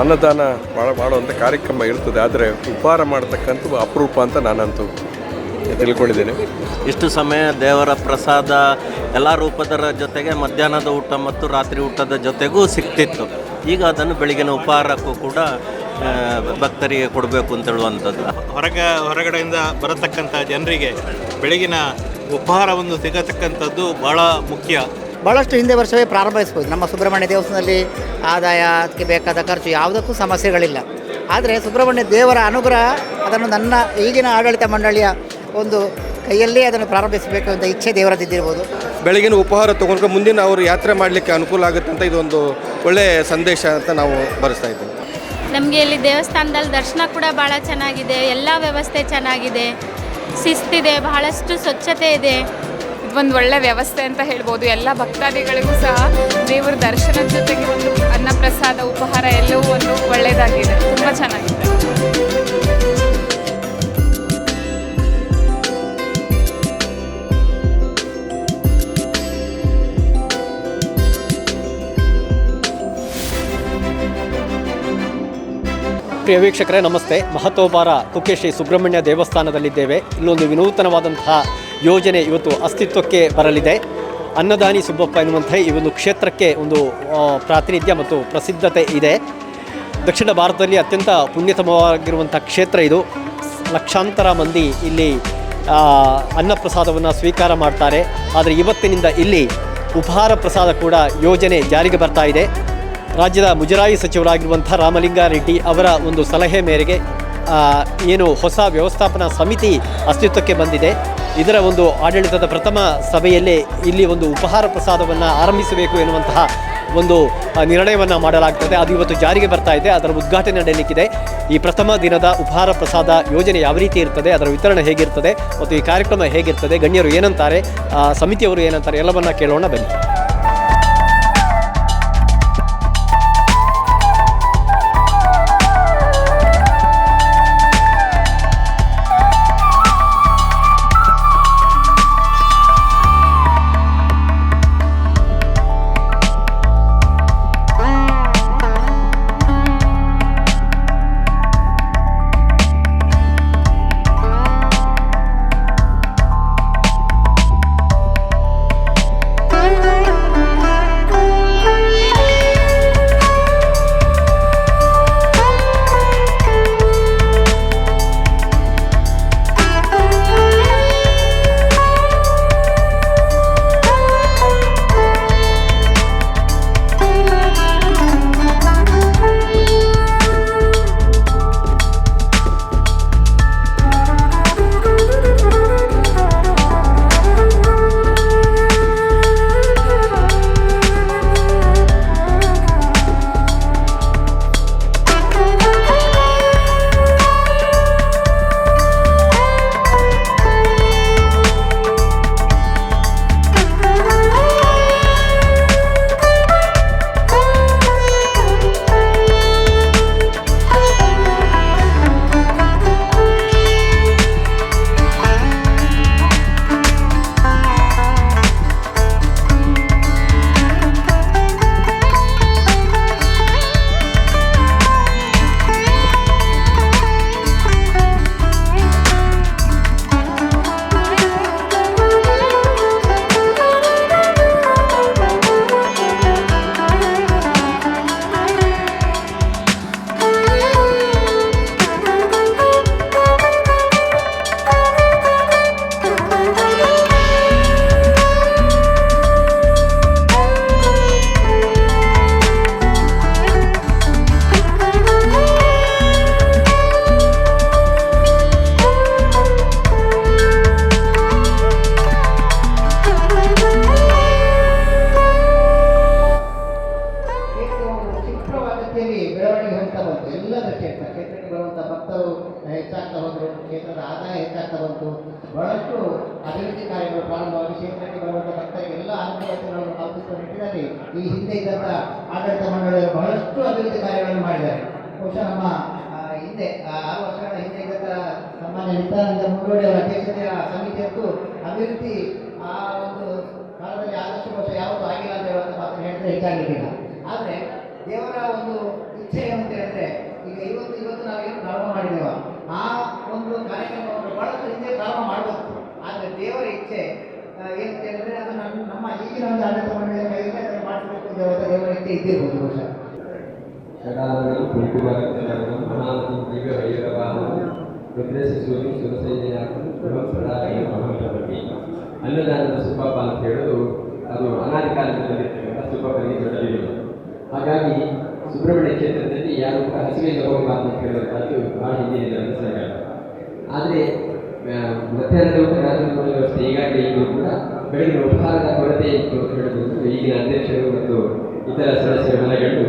ಅನ್ನದಾನ ಭಾಳ ಮಾಡುವಂಥ ಕಾರ್ಯಕ್ರಮ ಇರ್ತದೆ. ಆದರೆ ಉಪಹಾರ ಮಾಡತಕ್ಕಂಥ ಅಪರೂಪ ಅಂತ ನಾನಂತೂ ತಿಳ್ಕೊಂಡಿದ್ದೇನೆ. ಇಷ್ಟು ಸಮಯ ದೇವರ ಪ್ರಸಾದ ಎಲ್ಲ ರೂಪದರ ಜೊತೆಗೆ ಮಧ್ಯಾಹ್ನದ ಊಟ ಮತ್ತು ರಾತ್ರಿ ಊಟದ ಜೊತೆಗೂ ಸಿಗ್ತಿತ್ತು ಈಗ ಅದನ್ನು ಬೆಳಗಿನ ಉಪಹಾರಕ್ಕೂ ಕೂಡ ಭಕ್ತರಿಗೆ ಕೊಡಬೇಕು ಅಂತ ಹೇಳುವಂಥದ್ದು. ಹೊರಗ ಹೊರಗಡೆಯಿಂದ ಬರತಕ್ಕಂಥ ಜನರಿಗೆ ಬೆಳಗಿನ ಉಪಹಾರವನ್ನು ಸಿಗತಕ್ಕಂಥದ್ದು ಭಾಳ ಮುಖ್ಯ. ಭಾಳಷ್ಟು ಹಿಂದೆ ವರ್ಷವೇ ಪ್ರಾರಂಭಿಸ್ಬೋದು. ನಮ್ಮ ಸುಬ್ರಹ್ಮಣ್ಯ ದೇವಸ್ಥಾನದಲ್ಲಿ ಆದಾಯ ಅದಕ್ಕೆ ಬೇಕಾದ ಖರ್ಚು ಯಾವುದಕ್ಕೂ ಸಮಸ್ಯೆಗಳಿಲ್ಲ. ಆದರೆ ಸುಬ್ರಹ್ಮಣ್ಯ ದೇವರ ಅನುಗ್ರಹ ಅದನ್ನು ನನ್ನ ಈಗಿನ ಆಡಳಿತ ಮಂಡಳಿಯ ಒಂದು ಕೈಯಲ್ಲೇ ಅದನ್ನು ಪ್ರಾರಂಭಿಸಬೇಕು ಅಂತ ಇಚ್ಛೆ ದೇವರದಿದ್ದಿರ್ಬೋದು ಬೆಳಗಿನ ಉಪಹಾರ ತೊಗೊಂಡ್ರೆ ಮುಂದಿನ ಅವರು ಯಾತ್ರೆ ಮಾಡಲಿಕ್ಕೆ ಅನುಕೂಲ ಆಗುತ್ತೆ ಅಂತ ಇದೊಂದು ಒಳ್ಳೆಯ ಸಂದೇಶ ಅಂತ ನಾವು ಬರೆಸ್ತಾ ಇದ್ದೀವಿ. ನಮಗೆ ಇಲ್ಲಿ ದೇವಸ್ಥಾನದಲ್ಲಿ ದರ್ಶನ ಕೂಡ ಭಾಳ ಚೆನ್ನಾಗಿದೆ ಎಲ್ಲ ವ್ಯವಸ್ಥೆ ಚೆನ್ನಾಗಿದೆ. ಶಿಸ್ತಿದೆ ಬಹಳಷ್ಟು ಸ್ವಚ್ಛತೆ ಇದೆ. ಒಂದು ಒಳ್ಳೆ ವ್ಯವಸ್ಥೆ ಅಂತ ಹೇಳ್ಬೋದು. ಎಲ್ಲ ಭಕ್ತಾದಿಗಳಿಗೂ ಸಹ ದೇವರ ದರ್ಶನದ ಜೊತೆಗೆ ಒಂದು ಅನ್ನಪ್ರಸಾದ, ಉಪಹಾರ ಎಲ್ಲವೂ ಒಂದು ಒಳ್ಳೆಯದಾಗಿದೆ ತುಂಬ ಚೆನ್ನಾಗಿದೆ. ಪ್ರಿಯ ವೀಕ್ಷಕರೇ, ನಮಸ್ತೆ. ಮಹತೋಬಾರ ಕುಕ್ಕೆ ಶ್ರೀ ಸುಬ್ರಹ್ಮಣ್ಯ ದೇವಸ್ಥಾನದಲ್ಲಿದ್ದೇವೆ. ಇಲ್ಲೊಂದು ವಿನೂತನವಾದಂತಹ ಯೋಜನೆ ಇವತ್ತು ಅಸ್ತಿತ್ವಕ್ಕೆ ಬರಲಿದೆ. ಅನ್ನದಾನಿ ಸುಬ್ಬಪ್ಪ ಎನ್ನುವಂತಹ ಈ ಒಂದು ಕ್ಷೇತ್ರಕ್ಕೆ ಒಂದು ಪ್ರಾತಿನಿಧ್ಯ ಮತ್ತು ಪ್ರಸಿದ್ಧತೆ ಇದೆ. ದಕ್ಷಿಣ ಭಾರತದಲ್ಲಿ ಅತ್ಯಂತ ಪುಣ್ಯತಮವಾಗಿರುವಂಥ ಕ್ಷೇತ್ರ ಇದು. ಲಕ್ಷಾಂತರ ಮಂದಿ ಇಲ್ಲಿ ಅನ್ನಪ್ರಸಾದವನ್ನು ಸ್ವೀಕಾರ ಮಾಡ್ತಾರೆ. ಆದರೆ ಇವತ್ತಿನಿಂದ ಇಲ್ಲಿ ಉಪಹಾರ ಪ್ರಸಾದ ಕೂಡ ಯೋಜನೆ ಜಾರಿಗೆ ಬರ್ತಾ ಇದೆ. ರಾಜ್ಯದ ಮುಜರಾಯಿ ಸಚಿವರಾಗಿರುವಂಥ ರಾಮಲಿಂಗಾರೆಡ್ಡಿ ಅವರ ಒಂದು ಸಲಹೆ ಮೇರೆಗೆ ಏನು ಹೊಸ ವ್ಯವಸ್ಥಾಪನಾ ಸಮಿತಿ ಅಸ್ತಿತ್ವಕ್ಕೆ ಬಂದಿದೆ. ಇದರ ಒಂದು ಆಡಳಿತದ ಪ್ರಥಮ ಸಭೆಯಲ್ಲೇ ಇಲ್ಲಿ ಒಂದು ಉಪಹಾರ ಪ್ರಸಾದವನ್ನು ಆರಂಭಿಸಬೇಕು ಎನ್ನುವಂತಹ ಒಂದು ನಿರ್ಣಯವನ್ನು ಮಾಡಲಾಗ್ತದೆ. ಅದು ಇವತ್ತು ಜಾರಿಗೆ ಬರ್ತಾ ಇದೆ. ಅದರ ಉದ್ಘಾಟನೆ ನಡೆಯಲಿಕ್ಕಿದೆ ಈ ಪ್ರಥಮ ದಿನದ ಉಪಹಾರ ಪ್ರಸಾದ ಯೋಜನೆ ಯಾವ ರೀತಿ ಇರ್ತದೆ, ಅದರ ವಿತರಣೆ ಹೇಗಿರ್ತದೆ, ಮತ್ತು ಈ ಕಾರ್ಯಕ್ರಮ ಹೇಗಿರ್ತದೆ, ಗಣ್ಯರು ಏನಂತಾರೆ ಸಮಿತಿಯವರು ಏನಂತಾರೆ, ಎಲ್ಲವನ್ನ ಕೇಳೋಣ ಬನ್ನಿ. ಅವರ ಅಧ್ಯಕ್ಷತೆಯ ಸಮಿತಿಯಂತೂ ಅಭಿವೃದ್ಧಿ ಆ ಒಂದು ಕಾಲದಲ್ಲಿ ಆದಷ್ಟು ವರ್ಷ ಯಾವತ್ತೂ ಆಗಿಲ್ಲ ಅಂತ ಹೇಳುವಂಥ ಮಾತನ್ನು ಹೇಳಿದ್ರೆ ಹೆಚ್ಚಾಗಲಿಕ್ಕಿಲ್ಲ ಆದರೆ ದೇವರ ಒಂದು ಇಚ್ಛೆ ಅಂತ ಹೇಳಿದ್ರೆ ಈಗ ಇವತ್ತು ಇವತ್ತು ನಾವೇನು ಪ್ರಾರಂಭ ಮಾಡಿದ್ದೇವ ಆ ಒಂದು ಕಾರ್ಯಕ್ರಮವನ್ನು ಬಹಳಷ್ಟು ಹಿಂದೆ ಪ್ರಾರಂಭ ಮಾಡಬೇಕು ಆದ್ರೆ ದೇವರ ಇಚ್ಛೆ ಏನಂತ ಹೇಳಿದ್ರೆ ಅದು ನಮ್ಮ ನಮ್ಮ ಈಗಿನ ಒಂದು ಆಡಳಿತ ಮಂಡಳಿಯ ಕೈಯಲ್ಲಿ ಅದನ್ನು ಮಾಡಿಸಬೇಕು ಅಂತ ದೇವರ ಇಚ್ಛೆ ಇದ್ದಿರಬಹುದು ಬಹುಶಃ ಷಡಾರಗಳು ಕುಂಕುಮರತ್ನಗಳು ಮಹಾಮತಿ ದಿವ್ಯ ವೈರವಾಹನ ರುದ್ರಶಿಶೂರಿ ಶಿವಸೈನ್ಯ ಮಹಾಪ್ರಭತಿ ಅನ್ನದಾನದ ಸುಪಾಪ ಅಂತ ಹೇಳೋದು ಅದು ಅನಾದಿ ಕಾಲದಲ್ಲಿ ಸುಪಾಪನಿಗೆ ದೊಡ್ಡದಿಲ್ಲ ಹಾಗಾಗಿ ಸುಬ್ರಹ್ಮಣ್ಯ ಕ್ಷೇತ್ರದಲ್ಲಿ ಯಾರು ಹಸಿವೆಯಿಂದ ಹೋಗಬಾರ್ದು ಅಂತ ಹೇಳುವಂಥದ್ದು ಬಹಳ ಹಿಂದಿನಿಂದ ಅನುಸರಣೆ ಆದರೆ ಮಧ್ಯಾಹ್ನದ ಊಟ ಊಟದ ವ್ಯವಸ್ಥೆ ಈಗಾಗಲೇ ಇದ್ದು ಕೂಡ ಬೆಳಗಿನ ಉಪಹಾರದ ಕೊರತೆ ಇತ್ತು ಅಂತ ಹೇಳಬಹುದು. ಈಗಿನ ಅಧ್ಯಕ್ಷರು ಮತ್ತು ಇತರ ಸದಸ್ಯರು ಮನೆಗಳು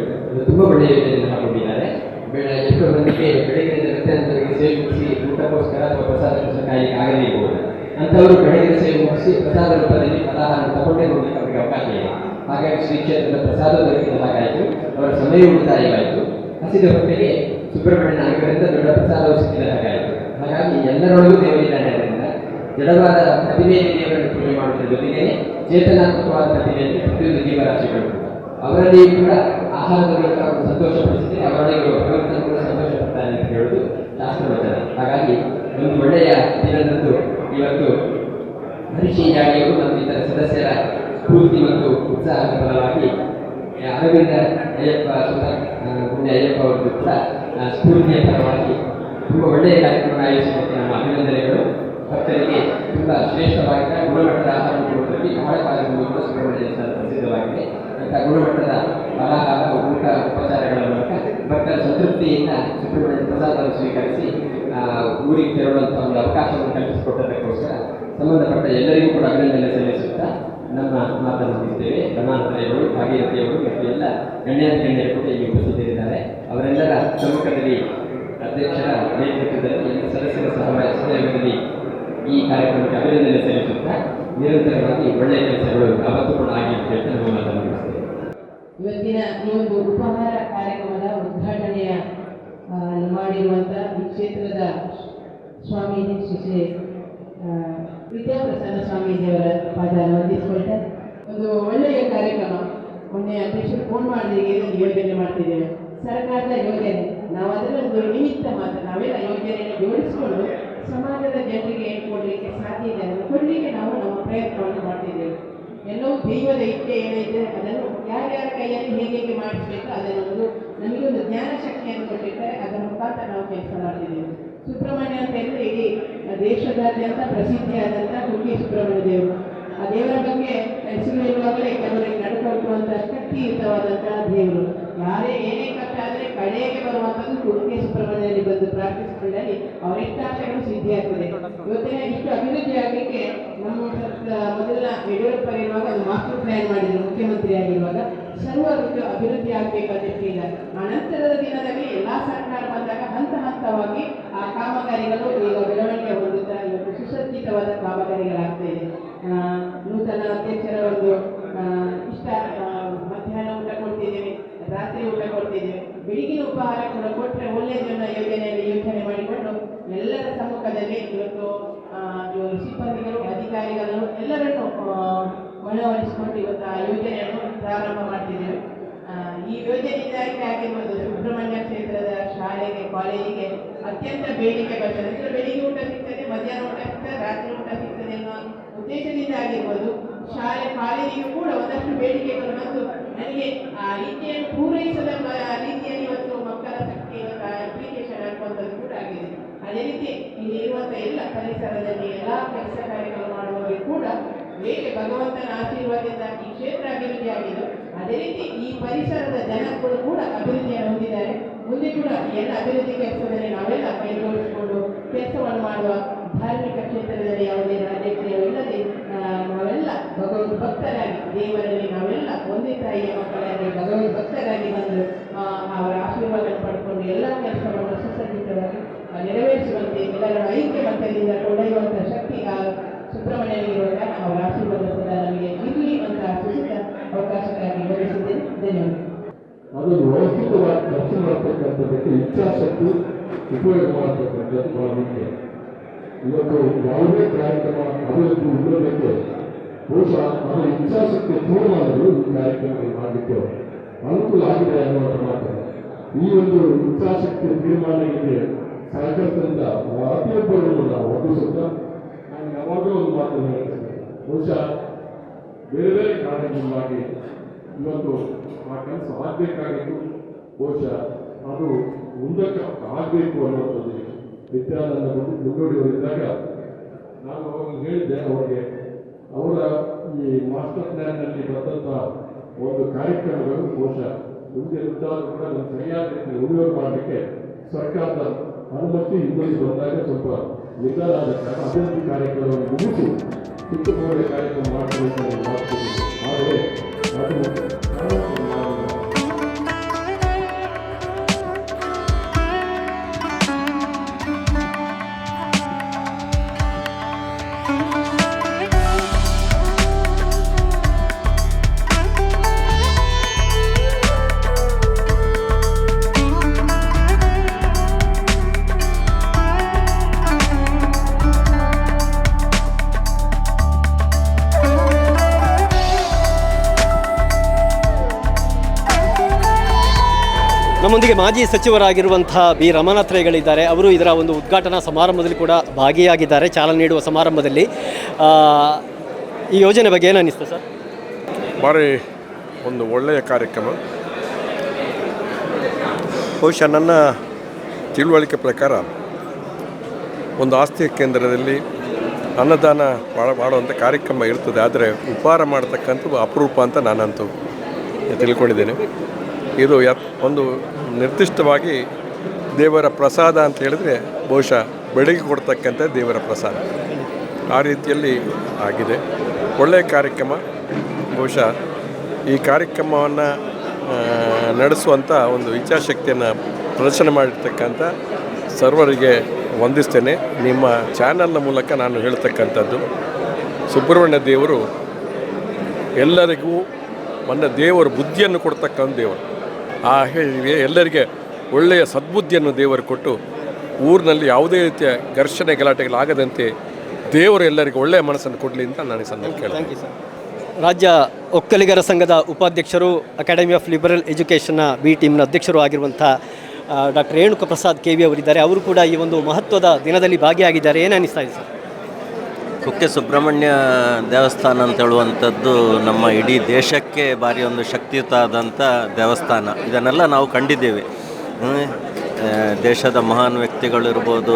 ತುಂಬ ಒಳ್ಳೆಯ ಯೋಜನೆಯನ್ನು ಹಾಕೊಂಡಿದ್ದಾರೆ. ಬೆಳ ಎಷ್ಟೋ ಮಂದಿಗೆ ಬೆಳಗಿನ ಮಧ್ಯಾಹ್ನದವರೆಗೆ ಸೇವೆ ಮುಗಿಸಿ ಊಟಕ್ಕೋಸ್ಕರ ಅಥವಾ ಪ್ರಸಾದ ಕಾಯಿಗೆ ಆಗದೇ ಇರಬಹುದು ಅಂಥವರು ಬೆಳಗಿನ ಸೇವೆ ಮುಗಿಸಿ ಪ್ರಸಾದ ರೂಪದಲ್ಲಿ ಫಲಾಹಾರ ತಗೊಂಡೇ ಹೋಗಲಿಕ್ಕೆ ಅವರಿಗೆ ಅವಕಾಶ ಇದೆ. ಹಾಗಾಗಿ ಶ್ರೀ ಕ್ಷೇತ್ರದ ಪ್ರಸಾದ ದೊರಕಿದ ಹಾಗಾಯಿತು. ಅವರ ಸಮಯ ಉಳಿತಾಯವಾಯಿತು. ಹಸಿದ ಹೊಟ್ಟೆಗೆ ಸುಬ್ರಹ್ಮಣ್ಯ ನಾಯಕರಿಂದ ದೊಡ್ಡ ಪ್ರಸಾದವು ಸಿಕ್ಕಿದ ಹಾಗಾಯಿತು. ಹಾಗಾಗಿ ಎಲ್ಲರೊಳಗೂ ದೇವರಿದ್ದಾನೆ ಅದರಿಂದ ಜಡವಾದ ಪ್ರತಿಮೆಯಲ್ಲಿ ದೇವರನ್ನು ಪೂಜೆ ಮಾಡುವುದರ ಜೊತೆಗೆ ಚೇತನಾತ್ಮಕವಾದ ಪ್ರತಿಮೆಯಲ್ಲಿ ಪ್ರತಿಯೊಂದು ಜೀವರಾಶಿಗಳು. ಅವರಲ್ಲಿ ಕೂಡ ಆಹಾರದ ಮೂಲಕ ಅವರು ಅವರಲ್ಲಿ ಭಗವಂತನ ಕೂಡ ಸಂತೋಷ ಪಡ್ತಾನೆ ಅಂತ ಹೇಳುವುದು ಶಾಸ್ತ್ರವಚನ ಹಾಗಾಗಿ ಒಂದು ಒಳ್ಳೆಯ ದಿನದಂದು ಇವತ್ತು ಹರೀಶಿ ಜಾಡಿಯವರು ಮತ್ತು ಇತರ ಸದಸ್ಯರ ಸ್ಫೂರ್ತಿ ಮತ್ತು ಉತ್ಸಾಹದ ಫಲವಾಗಿ ಅರವಿಂದ ಅಯ್ಯಪ್ಪ ಸುತ ಅಯ್ಯಪ್ಪ ಅವರದ್ದು ಕೂಡ ಸ್ಫೂರ್ತಿಯ ಫಲವಾಗಿ ತುಂಬ ಒಳ್ಳೆಯ ಕಾರ್ಯಕ್ರಮ ಆಯೋಜಿಸಿದ್ದಕ್ಕೆ ನಮ್ಮ ಅಭಿನಂದನೆಗಳು. ಭಕ್ತರಿಗೆ ತುಂಬ ಶ್ರೇಷ್ಠವಾಗಿದ್ದ ಗುಣಮಟ್ಟದ ಕೂಡ ಸುಬ್ರಹ್ಮಣ್ಯ ದೇವಸ್ಥಾನ ಪ್ರಸಿದ್ಧವಾಗಿದೆ. ಅಂತ ಗುಣಮಟ್ಟದ ಫಲಾಹಾರ ಊಟ, ಉಪಚಾರಗಳ ಮೂಲಕ ಭಕ್ತರ ಸಂತೃಪ್ತಿಯಿಂದ ಸುಬ್ರಹ್ಮಣ್ಯ ಪ್ರಸಾದವನ್ನು ಸ್ವೀಕರಿಸಿ ಊರಿಗೆ ತೆರಳುವಂಥ ಒಂದು ಅವಕಾಶವನ್ನು ಕಲ್ಪಿಸಿಕೊಟ್ಟದಕ್ಕೋಸ್ಕರ ಸಂಬಂಧಪಟ್ಟ ಎಲ್ಲರಿಗೂ ಕೂಡ ಅಭಿನಂದನೆ ಸಲ್ಲಿಸುತ್ತಾ ನಮ್ಮ ಮಾತನ್ನು ಮುಗಿಸ್ತೇವೆ. ಧನಾಂತರೆಗಳು ಭಾಗೀರಥಿಯವರು ಮತ್ತು ಎಲ್ಲ ಗಣ್ಯಾತಿ ಗಣ್ಯರು ಕೂಡ ಇಲ್ಲಿ ಉಪಸ್ಥಿತರಿದ್ದಾರೆ. ಅವರೆಲ್ಲರ ಸಮ್ಮುಖದಲ್ಲಿ, ಅಧ್ಯಕ್ಷರ ನೇತೃತ್ವದಲ್ಲಿ ಸದಸ್ಯರ ಸಹವಾಯ ಸಹಯೋಗದಲ್ಲಿ ಈ ಕಾರ್ಯಕ್ರಮಕ್ಕೆ ಅಭಿನಂದನೆ ಸಲ್ಲಿಸುತ್ತಾ ನಿರಂತರವಾಗಿ ಒಳ್ಳೆಯ ಕೆಲಸಗಳು ಯಾವತ್ತೂ ಕೂಡ ಆಗಿ ಅಂತ ಹೇಳ್ತಾ ನಮ್ಮ ಇವತ್ತಿನ ಈ ಒಂದು ಉಪಹಾರ ಕಾರ್ಯಕ್ರಮದ ಉದ್ಘಾಟನೆಯ ಮಾಡಿರುವಂಥ ಈ ಕ್ಷೇತ್ರದ ಸ್ವಾಮೀಜಿ ಶಿಷ್ಯ ವಿದ್ಯಾಪ್ರಸನ್ನ ಸ್ವಾಮೀಜಿಯವರ ಪಾದ ವಂದಿಸಿಕೊಳ್ತಾ, ಒಂದು ಒಳ್ಳೆಯ ಕಾರ್ಯಕ್ರಮ. ಮೊನ್ನೆ ಅಧ್ಯಕ್ಷರು ಫೋನ್ ಮಾಡಿದ್ರೆ ಒಂದು ಯೋಜನೆ ಮಾಡ್ತಿದ್ದೇವೆ. ಸರ್ಕಾರದ ಯೋಜನೆ. ನಾವು ಅದರೊಂದು ನಿಮಿತ್ತ ಮಾತ್ರ, ನಾವೆಲ್ಲ ಯೋಜನೆಯನ್ನು ಜೋಡಿಸಿಕೊಂಡು ಸಮಾಜದ ಜನರಿಗೆ ಕೊಡಲಿಕ್ಕೆ ಸಾಧ್ಯ ಇದೆ ಅದನ್ನು ಕೊಡಲಿಕ್ಕೆ ನಾವು ನಮ್ಮ ಪ್ರಯತ್ನವನ್ನು ಮಾಡ್ತಿದ್ದೇವೆ. ಎಲ್ಲೋ ದೈವದ ಇಚ್ಛೆ ಏನಿದೆ ಅದನ್ನು ಯಾರ್ಯಾರ ಕೈಯಲ್ಲಿ ಹೇಗೆ ಹೇಗೆ ಮಾಡಿಸ್ಬೇಕು ಅದನ್ನೊಂದು ನಮಗೆ ಒಂದು ಜ್ಞಾನ ಶಕ್ತಿಯನ್ನು ಕೊಟ್ಟಿರ್ತಾರೆ ಅದರ ಮುಖಾಂತರ ನಾವು ಕೆಲಸ ಮಾಡ್ತಿದ್ದೇವೆ. ಸುಬ್ರಹ್ಮಣ್ಯ ಅಂತ ಹೇಳಿದ್ರೆ ಇಡೀ ದೇಶದಾದ್ಯಂತ ಪ್ರಸಿದ್ಧಿಯಾದಂಥ ಕುಕ್ಕೆ ಸುಬ್ರಹ್ಮಣ್ಯ ದೇವರು ಆ ದೇವರ ಬಗ್ಗೆ ಹೆಸರು ಇರುವಾಗಲೇ ಕೆಲವರಿಗೆ ನಡೆದುಕೊಳ್ಳುವಂಥ ಶಕ್ತಿಯುತವಾದಂಥ ದೇವರು. ಯಾರೇ ಏನೇ ಕಟ್ಟಾದರೆ ಕಡೆಗೆ ಬರುವಂಥದ್ದು ಕುಡುಕೆ ಸುಬ್ರಹ್ಮಣ್ಯದಲ್ಲಿ ಬಂದು ಪ್ರಾರ್ಥಿಸಿಕೊಳ್ಳಲಿ ಅವರ ಸಿದ್ಧಿ ಆಗ್ತದೆ. ಇವತ್ತಿನ ಇಷ್ಟು ಅಭಿವೃದ್ಧಿ ಆಗಲಿಕ್ಕೆ ನಮ್ಮ ಮೊದಲ ಯಡಿಯೂರಪ್ಪ ಇರುವಾಗ ಒಂದು ಮಾಸ್ಟರ್ ಪ್ಲಾನ್ ಮಾಡಿದ್ರು ಮುಖ್ಯಮಂತ್ರಿ ಆಗಿರುವಾಗ. ಸರ್ವ ಅಭಿವೃದ್ಧಿ ಆಗಬೇಕಂತ ಇಲ್ಲ ಅನಂತರದ ನಂತರದ ದಿನದಲ್ಲಿ ಎಲ್ಲಾ ಸರ್ಕಾರ ಬಂದಾಗ ಹಂತ ಹಂತವಾಗಿ ಆ ಕಾಮಗಾರಿಗಳು ಈಗ ಬೆಳವಣಿಗೆ ಹೊಂದುತ್ತಾ ಇವತ್ತು ಸುಸಜ್ಜಿತವಾದ ಕಾಮಗಾರಿಗಳಾಗ್ತಾ ಇದೆ. ಆ, ನೂತನ ಅಧ್ಯಕ್ಷರ ಒಂದು ಆ, ಇಷ್ಟ ಆ, ಮಧ್ಯಾಹ್ನ ಊಟ ಕೊಡ್ತಿದ್ದೇವೆ ರಾತ್ರಿ ಊಟ ಕೊಡ್ತಿದ್ದೇವೆ ಬೆಳಗಿನ ಉಪಹಾರ ಕೂಡ ಕೊಟ್ಟರೆ ಯೋಜನೆಯಲ್ಲಿ ಯೋಚನೆ ಮಾಡಿಕೊಂಡು ಎಲ್ಲರ ಸಮ್ಮುಖದಲ್ಲಿ ಇವತ್ತು ಸಿಬ್ಬಂದಿಗಳು, ಅಧಿಕಾರಿಗಳು ಎಲ್ಲರನ್ನು ಮನವೊಲಿಸಿಕೊಂಡು ಇವತ್ತು ಆ ಯೋಜನೆಯನ್ನು ಪ್ರಾರಂಭ ಮಾಡ್ತಿದ್ದೇವೆ ಈ ಯೋಜನೆಯಿಂದಾಗಿ ಆಗಿರ್ಬೋದು ಸುಬ್ರಹ್ಮಣ್ಯ ಕ್ಷೇತ್ರದ ಶಾಲೆಗೆ, ಕಾಲೇಜಿಗೆ ಅತ್ಯಂತ ಬೇಡಿಕೆ ಬರ್ತದೆ. ಅಂದರೆ ಬೆಳಿಗ್ಗೆ ಊಟ ಸಿಗ್ತದೆ, ಮಧ್ಯಾಹ್ನ ಊಟ ಸಿಗ್ತದೆ, ರಾತ್ರಿ ಊಟ ಸಿಗ್ತದೆ ಅನ್ನೋ ಉದ್ದೇಶದಿಂದ ಆಗಿರ್ಬೋದು, ಶಾಲೆ, ಕಾಲೇಜಿಗೆ ಕೂಡ ಒಂದಷ್ಟು ಬೇಡಿಕೆಗಳು ಬಂದು, ನನಗೆ ಆ ರೀತಿಯನ್ನು ಪೂರೈಸದ ರೀತಿಯಲ್ಲಿ ಇವತ್ತು ಹಾಕುವಂಥದ್ದು ಕೂಡ ಆಗಿದೆ. ಅದೇ ರೀತಿ ಇಲ್ಲಿ ಇರುವಂಥ ಎಲ್ಲ ಪರಿಸರದಲ್ಲಿ ಎಲ್ಲ ಕೆಲಸ ಕಾರ್ಯಗಳು ಮಾಡುವವರಿಗೆ ಕೂಡ ಹೇಗೆ ಭಗವಂತನ ಆಶೀರ್ವಾದದಿಂದ ಈ ಕ್ಷೇತ್ರ ಅಭಿವೃದ್ಧಿ ಆಗಿದೆ. ಅದೇ ರೀತಿ ಈ ಪರಿಸರದ ಜನಗಳು ಕೂಡ ಅಭಿವೃದ್ಧಿಯನ್ನು ಹೊಂದಿದ್ದಾರೆ. ಮುಂದೆ ಕೂಡ ಎಲ್ಲ ಅಭಿವೃದ್ಧಿ ಕೆಲಸದಲ್ಲಿ ನಾವೆಲ್ಲ ಕೈ ಜೋಡಿಸಿಕೊಂಡು ಕೆಲಸವನ್ನು ಮಾಡುವ ಧಾರ್ಮಿಕ ಕ್ಷೇತ್ರದಲ್ಲಿ ಯಾವುದೇ ರಾಜಕೀಯವಿಲ್ಲದೆ ಆ, ನಾವೆಲ್ಲ ಭಗವದ್ ಭಕ್ತರಾಗಿ ದೇವರಲ್ಲಿ ನಾವೆಲ್ಲ ಒಂದೇ ತಾಯಿಯ ಮಕ್ಕಳಾಗಿ ಭಗವದ್ ಭಕ್ತರಾಗಿ ಬಂದು ಆ, ಅವರ ಆಶೀರ್ವಾದ ಪಡ್ಕೊಂಡು ಎಲ್ಲ ಕೆಲಸವನ್ನು ಸುಸಜ್ಜಿತವಾಗಿ ಮಾಡ್ತಕ್ಕಂಥದ್ದಕ್ಕೆ ಇಚ್ಛಾಶಕ್ತಿ ಉಪಯೋಗ ಮಾಡತಕ್ಕಂಥದ್ದು ಬಹಳ ಮುಖ್ಯ ಇವತ್ತು ಯಾವುದೇ ಕಾರ್ಯಕ್ರಮ ಅಭಿವೃದ್ಧಿ ಉಳಿಯೋದಕ್ಕೆ ಬಹುಶಃ ಅದರ ಇಚ್ಛಾಶಕ್ತಿ ತೀರ್ಮಾನಗಳು ಈ ಕಾರ್ಯಕ್ರಮಗಳು ಮಾಡಲಿಕ್ಕೆ ಅನುಕೂಲ ಆಗಿದೆ ಅನ್ನುವಂಥ ಮಾತು. ಈ ಒಂದು ಇಚ್ಛಾಶಕ್ತಿ ತೀರ್ಮಾನಗಳಿಗೆ ಸಹಕರಿಸಿದ ಪ್ರತಿಯೊಬ್ಬರನ್ನು ನಾವು ವಂದಿಸುತ್ತಾ ನಾನು ಯಾವಾಗಲೂ ಒಂದು ಮಾತು ಹೇಳ್ತೇನೆ ಬಹುಶಃ ಬೇರೆ ಬೇರೆ ಕಾರಣದಿಂದಾಗಿ ಇವತ್ತು ಆ ಕೆಲಸ ಆಗಬೇಕಾಗಿತ್ತು. ಬಹುಶಃ ಅದು ಮುಂದಕ್ಕೆ ಆಗಬೇಕು ಅನ್ನುವಂಥದ್ದು ನಿತ್ಯಾನಂದ ಮುಂದೆ ಮುಂದೂಡಿಯವರಿದ್ದಾಗ ನಾನು ಅವಾಗ ಹೇಳಿದ್ದೆ ಅವರಿಗೆ, ಅವರ ಈ ಮಾಸ್ಟರ್ ಪ್ಲ್ಯಾನ್ನಲ್ಲಿ ಬಂದಂಥ ಒಂದು ಕಾರ್ಯಕ್ರಮಗಳು ಕೋಶ. ಮುಂದೆ ಮುಂದಾದರೂ ಕೂಡ ಅದನ್ನು ಸರಿಯಾದ ರೀತಿಯಲ್ಲಿ ಉಪಯೋಗ ಮಾಡಲಿಕ್ಕೆ ಸರ್ಕಾರದ ಅನುಮತಿ ಹಿಂಬದಿ ಬಂದಾಗ ಸ್ವಲ್ಪ ನಿರ್ಧಾರ ಆದ ಕಾರಣ ಅಭಿವೃದ್ಧಿ ಕಾರ್ಯಕ್ರಮವನ್ನು ಮುಗಿಸಿ ಕಾರ್ಯಕ್ರಮ ಮಾಡಬೇಕು ಆದರೆ ಅದು ನಮ್ಮೊಂದಿಗೆ ಮಾಜಿ ಸಚಿವರಾಗಿರುವಂತಹ ಬಿ. ರಮನಾಥ್ ರೇಗಳಿದ್ದಾರೆ. ಅವರು ಇದರ ಒಂದು ಉದ್ಘಾಟನಾ ಸಮಾರಂಭದಲ್ಲಿ ಕೂಡ ಭಾಗಿಯಾಗಿದ್ದಾರೆ. ಚಾಲನೆ ನೀಡುವ ಸಮಾರಂಭದಲ್ಲಿ. ಈ ಯೋಜನೆ ಬಗ್ಗೆ ಏನು ಅನ್ನಿಸ್ತು ಸರ್? ಭಾರಿ ಒಂದು ಒಳ್ಳೆಯ ಕಾರ್ಯಕ್ರಮ. ಬಹುಶಃ ನನ್ನ ತಿಳುವಳಿಕೆ ಪ್ರಕಾರ ಒಂದು ಆಸ್ತಿ ಕೇಂದ್ರದಲ್ಲಿ ಅನ್ನದಾನ ಮಾಡ ಮಾಡುವಂಥ ಕಾರ್ಯಕ್ರಮ ಇರ್ತದೆ. ಆದರೆ ಉಪಹಾರ ಮಾಡ್ತಕ್ಕಂಥದ್ದು ಅಪರೂಪ ಅಂತ ನಾನಂತೂ ತಿಳ್ಕೊಂಡಿದ್ದೇನೆ. ಇದು ಯ ಒಂದು ನಿರ್ದಿಷ್ಟವಾಗಿ ದೇವರ ಪ್ರಸಾದ ಅಂತ ಹೇಳಿದರೆ ಬಹುಶಃ ಬೆಳಗ್ಗೆ ಕೊಡ್ತಕ್ಕಂಥ ದೇವರ ಪ್ರಸಾದ. ಆ ರೀತಿಯಲ್ಲಿ ಆಗಿದೆ. ಒಳ್ಳೆಯ ಕಾರ್ಯಕ್ರಮ. ಬಹುಶಃ ಈ ಕಾರ್ಯಕ್ರಮವನ್ನು ನಡೆಸುವಂಥ ಒಂದು ಇಚ್ಛಾಶಕ್ತಿಯನ್ನು ಪ್ರದರ್ಶನ ಮಾಡಿರ್ತಕ್ಕಂಥ ಸರ್ವರಿಗೆ ವಂದಿಸ್ತೇನೆ. ನಿಮ್ಮ ಚಾನಲ್ನ ಮೂಲಕ ನಾನು ಹೇಳ್ತಕ್ಕಂಥದ್ದು, ಸುಬ್ರಹ್ಮಣ್ಯ ದೇವರು ಎಲ್ಲರಿಗೂ ಒಂದು ದೇವರು ಬುದ್ಧಿಯನ್ನು ಕೊಡ್ತಕ್ಕಂಥ ದೇವರು. ಆ ಹೇಳಿ ಎಲ್ಲರಿಗೆ ಒಳ್ಳೆಯ ಸದ್ಬುದ್ಧಿಯನ್ನು ದೇವರು ಕೊಟ್ಟು ಊರಿನಲ್ಲಿ ಯಾವುದೇ ರೀತಿಯ ಘರ್ಷಣೆ ಗಲಾಟೆಗಳಾಗದಂತೆ ದೇವರು ಎಲ್ಲರಿಗೂ ಒಳ್ಳೆಯ ಮನಸ್ಸನ್ನು ಕೊಡಲಿ ಅಂತ ನಾನು ಸಂದರ್ಭ ಕೇಳ್ತೀನಿ. ರಾಜ್ಯ ಒಕ್ಕಲಿಗರ ಸಂಘದ ಉಪಾಧ್ಯಕ್ಷರು ಅಕಾಡೆಮಿ ಆಫ್ ಲಿಬರಲ್ ಎಜುಕೇಷನ್ನ ಬಿ ಟೀಮ್ನ ಅಧ್ಯಕ್ಷರು ಆಗಿರುವಂಥ doctor Renuka Prasad K V ಅವರಿದ್ದಾರೆ. ಅವರು ಕೂಡ ಈ ಒಂದು ಮಹತ್ವದ ದಿನದಲ್ಲಿ ಭಾಗಿಯಾಗಿದ್ದಾರೆ. ಏನು ಅನಿಸ್ತಾ ಇದೆ ಸರ್ ಕುಕ್ಕೆ ಸುಬ್ರಹ್ಮಣ್ಯ ದೇವಸ್ಥಾನ ಅಂತ ಹೇಳುವಂಥದ್ದು ನಮ್ಮ ಇಡೀ ದೇಶಕ್ಕೆ ಭಾರಿ ಒಂದು ಶಕ್ತಿಯುತ ಆದಂಥ ದೇವಸ್ಥಾನ. ಇದನ್ನೆಲ್ಲ ನಾವು ಕಂಡಿದ್ದೇವೆ. ದೇಶದ ಮಹಾನ್ ವ್ಯಕ್ತಿಗಳಿರ್ಬೋದು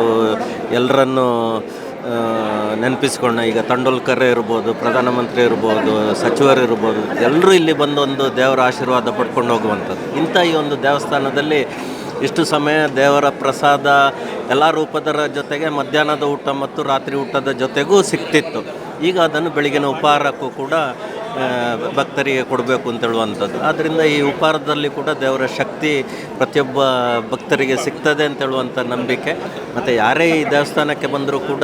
ಎಲ್ಲರನ್ನೂ ನೆನಪಿಸ್ಕೊಂಡ ಈಗ ತಂಡೋಲ್ಕರ್ ಇರ್ಬೋದು, ಪ್ರಧಾನಮಂತ್ರಿ ಇರ್ಬೋದು, ಸಚಿವರು ಇರ್ಬೋದು ಎಲ್ಲರೂ ಇಲ್ಲಿ ಬಂದು ಒಂದು ದೇವರ ಆಶೀರ್ವಾದ ಪಡ್ಕೊಂಡು ಹೋಗುವಂಥದ್ದು. ಇಂಥ ಈ ಒಂದು ದೇವಸ್ಥಾನದಲ್ಲಿ ಇಷ್ಟು ಸಮಯ ದೇವರ ಪ್ರಸಾದ ಎಲ್ಲ ರೂಪದರ ಜೊತೆಗೆ ಮಧ್ಯಾಹ್ನದ ಊಟ ಮತ್ತು ರಾತ್ರಿ ಊಟದ ಜೊತೆಗೂ ಸಿಗ್ತಿತ್ತು ಈಗ ಅದನ್ನು ಬೆಳಗಿನ ಉಪಹಾರಕ್ಕೂ ಕೂಡ ಭಕ್ತರಿಗೆ ಕೊಡಬೇಕು ಅಂತ ಹೇಳುವಂಥದ್ದು. ಆದ್ದರಿಂದ ಈ ಉಪಹಾರದಲ್ಲಿ ಕೂಡ ದೇವರ ಶಕ್ತಿ ಪ್ರತಿಯೊಬ್ಬ ಭಕ್ತರಿಗೆ ಸಿಗ್ತದೆ ಅಂತ ಹೇಳುವಂಥ ನಂಬಿಕೆ. ಮತ್ತು ಯಾರೇ ಈ ದೇವಸ್ಥಾನಕ್ಕೆ ಬಂದರೂ ಕೂಡ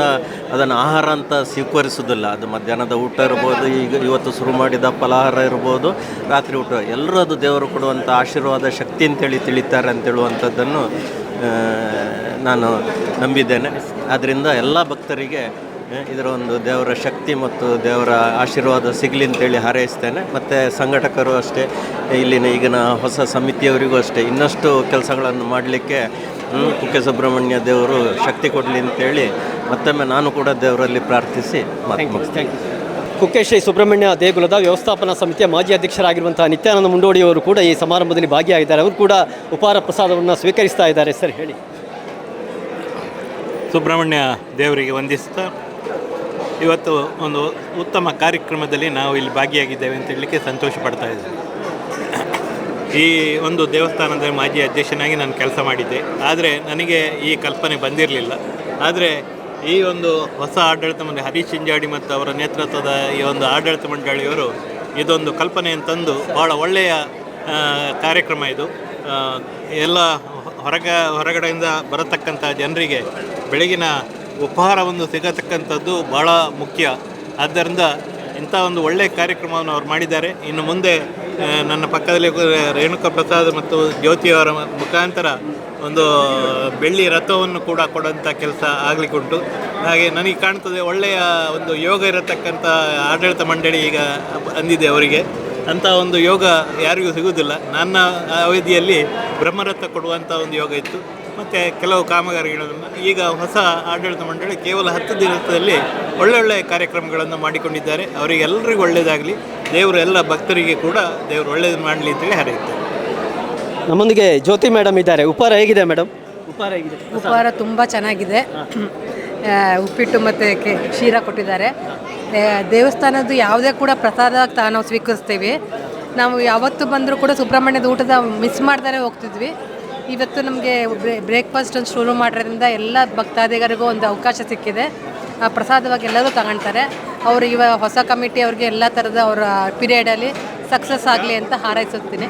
ಅದನ್ನು ಆಹಾರ ಅಂತ ಸ್ವೀಕರಿಸೋದಿಲ್ಲ ಅದು ಮಧ್ಯಾಹ್ನದ ಊಟ ಇರ್ಬೋದು ಈಗ ಇವತ್ತು ಶುರು ಮಾಡಿದ ಫಲಾಹಾರ ಇರ್ಬೋದು ರಾತ್ರಿ ಊಟ. ಎಲ್ಲರೂ ಅದು ದೇವರು ಕೊಡುವಂಥ ಆಶೀರ್ವಾದ ಶಕ್ತಿ ಅಂತೇಳಿ ತಿಳಿತಾರೆ ಅಂತ ಹೇಳುವಂಥದ್ದನ್ನು ಆ, ನಾನು ನಂಬಿದ್ದೇನೆ. ಆದ್ದರಿಂದ ಎಲ್ಲ ಭಕ್ತರಿಗೆ ಇದರ ಒಂದು ದೇವರ ಶಕ್ತಿ ಮತ್ತು ದೇವರ ಆಶೀರ್ವಾದ ಸಿಗಲಿ ಅಂತೇಳಿ ಹಾರೈಸ್ತೇನೆ. ಮತ್ತು ಸಂಘಟಕರು ಅಷ್ಟೇ ಇಲ್ಲಿನ ಈಗಿನ ಹೊಸ ಸಮಿತಿಯವರಿಗೂ ಅಷ್ಟೇ. ಇನ್ನಷ್ಟು ಕೆಲಸಗಳನ್ನು ಮಾಡಲಿಕ್ಕೆ ಕುಕ್ಕೆ ಸುಬ್ರಹ್ಮಣ್ಯ ದೇವರು ಶಕ್ತಿ ಕೊಡಲಿ ಅಂತೇಳಿ ಮತ್ತೊಮ್ಮೆ ನಾನು ಕೂಡ ದೇವರಲ್ಲಿ ಪ್ರಾರ್ಥಿಸಿ ಮಾತು ಮುಗಿಸ್ತೇನೆ. ಕುಕ್ಕೆ ಸುಬ್ರಹ್ಮಣ್ಯ ದೇಗುಲದ ವ್ಯವಸ್ಥಾಪನಾ ಸಮಿತಿಯ ಮಾಜಿ ಅಧ್ಯಕ್ಷರಾಗಿರುವಂತಹ ನಿತ್ಯಾನಂದ ಮುಂಡೋಡಿಯವರು ಕೂಡ ಈ ಸಮಾರಂಭದಲ್ಲಿ ಭಾಗಿಯಾಗಿದ್ದಾರೆ. ಅವರು ಕೂಡ ಉಪಹಾರ ಪ್ರಸಾದವನ್ನು ಸ್ವೀಕರಿಸ್ತಾ ಇದ್ದಾರೆ ಸರ್, ಹೇಳಿ. ಸುಬ್ರಹ್ಮಣ್ಯ ದೇವರಿಗೆ ವಂದಿಸ್ತಾ, ಇವತ್ತು ಒಂದು ಉತ್ತಮ ಕಾರ್ಯಕ್ರಮದಲ್ಲಿ ನಾವು ಇಲ್ಲಿ ಭಾಗಿಯಾಗಿದ್ದೇವೆ ಅಂತ ಹೇಳಲಿಕ್ಕೆ ಸಂತೋಷ ಪಡ್ತಾ ಇದ್ದೇವೆ. ಈ ಒಂದು ದೇವಸ್ಥಾನದ ಮಾಜಿ ಅಧ್ಯಕ್ಷನಾಗಿ ನಾನು ಕೆಲಸ ಮಾಡಿದ್ದೆ. ಆದರೆ ನನಗೆ ಈ ಕಲ್ಪನೆ ಬಂದಿರಲಿಲ್ಲ. ಆದರೆ ಈ ಒಂದು ಹೊಸ ಆಡಳಿತ ಮಂಡಳಿ ಹರೀಶ್ ಚಿಂಜಾಡಿ ಮತ್ತು ಅವರ ನೇತೃತ್ವದ ಈ ಒಂದು ಆಡಳಿತ ಮಂಡಳಿಯವರು ಇದೊಂದು ಕಲ್ಪನೆಯನ್ನು ತಂದು ಭಾಳ ಒಳ್ಳೆಯ ಕಾರ್ಯಕ್ರಮ ಇದು. ಎಲ್ಲ ಹೊರಗ, ಹೊರಗಡೆಯಿಂದ ಬರತಕ್ಕಂಥ ಜನರಿಗೆ ಬೆಳಗಿನ ಉಪಹಾರವನ್ನು ಸಿಗತಕ್ಕಂಥದ್ದು ಭಾಳ ಮುಖ್ಯ. ಆದ್ದರಿಂದ ಇಂಥ ಒಂದು ಒಳ್ಳೆಯ ಕಾರ್ಯಕ್ರಮವನ್ನು ಅವ್ರು ಮಾಡಿದ್ದಾರೆ. ಇನ್ನು ಮುಂದೆ ನನ್ನ ಪಕ್ಕದಲ್ಲಿ ರೇಣುಕಾ ಪ್ರಸಾದ್ ಮತ್ತು ಜ್ಯೋತಿ ಅವರ ಮುಖಾಂತರ ಒಂದು ಬೆಳ್ಳಿ ರಥವನ್ನು ಕೂಡ ಕೊಡುವಂಥ ಕೆಲಸ ಆಗಲಿಕ್ಕುಂಟು. ಹಾಗೆ ನನಗೆ ಕಾಣ್ತದೆ ಒಳ್ಳೆಯ ಒಂದು ಯೋಗ ಇರತಕ್ಕಂಥ ಆಡಳಿತ ಮಂಡಳಿ ಈಗ ಅಂದಿದೆ ಅವರಿಗೆ. ಅಂಥ ಒಂದು ಯೋಗ ಯಾರಿಗೂ ಸಿಗುವುದಿಲ್ಲ. ನನ್ನ ಅವಧಿಯಲ್ಲಿ ಬ್ರಹ್ಮರಥ ಕೊಡುವಂಥ ಒಂದು ಯೋಗ ಇತ್ತು. ಮತ್ತು ಕೆಲವು ಕಾಮಗಾರಿಗಳನ್ನು ಈಗ ಹೊಸ ಆಡಳಿತ ಮಂಡಳಿ ಕೇವಲ ಹತ್ತು ದಿನದಲ್ಲಿ ಒಳ್ಳೊಳ್ಳೆ ಕಾರ್ಯಕ್ರಮಗಳನ್ನು ಮಾಡಿಕೊಂಡಿದ್ದಾರೆ. ಅವರಿಗೆಲ್ಲರಿಗೂ ಒಳ್ಳೆಯದಾಗಲಿ ದೇವರು ಎಲ್ಲ ಭಕ್ತರಿಗೆ ಕೂಡ ದೇವರು ಒಳ್ಳೆಯದು ಮಾಡಲಿ ಅಂತೇಳಿ ಹಾರೈತಾರೆ ನಮ್ಮೊಂದಿಗೆ ಜ್ಯೋತಿ ಮೇಡಮ್ ಇದ್ದಾರೆ. ಉಪಹಾರ ಹೇಗಿದೆ ಮೇಡಮ್? ಉಪಹಾರ ಹೇಗಿದೆ? ಉಪಹಾರ ತುಂಬ ಚೆನ್ನಾಗಿದೆ. ಆ, ಉಪ್ಪಿಟ್ಟು ಮತ್ತು ಕೆ ಕ್ಷೀರ ಕೊಟ್ಟಿದ್ದಾರೆ. ಆ, ದೇವಸ್ಥಾನದ್ದು ಯಾವುದೇ ಕೂಡ ಪ್ರಸಾದ ತಾನು ನಾವು ಸ್ವೀಕರಿಸ್ತೀವಿ. ನಾವು ಯಾವತ್ತು ಬಂದರೂ ಕೂಡ ಸುಬ್ರಹ್ಮಣ್ಯದ ಊಟದ ಮಿಸ್ ಮಾಡ್ತಾರೆ ಹೋಗ್ತಿದ್ವಿ. ಇವತ್ತು ನಮಗೆ ಬ್ರೇಕ್ಫಾಸ್ಟ್ ಒಂದು ಶುರು ಮಾಡೋದ್ರಿಂದ ಎಲ್ಲ ಭಕ್ತಾದಿಗರಿಗೂ ಒಂದು ಅವಕಾಶ ಸಿಕ್ಕಿದೆ. ಆ ಪ್ರಸಾದವಾಗಿ ಎಲ್ಲರೂ ತಗೊಳ್ತಾರೆ ಅವರು ಇವ ಹೊಸ ಕಮಿಟಿ ಅವ್ರಿಗೆ ಎಲ್ಲ ಥರದ ಅವರ ಪೀರಿಯಡಲ್ಲಿ ಸಕ್ಸಸ್ ಆಗಲಿ ಅಂತ ಹಾರೈಸುತ್ತೀನಿ.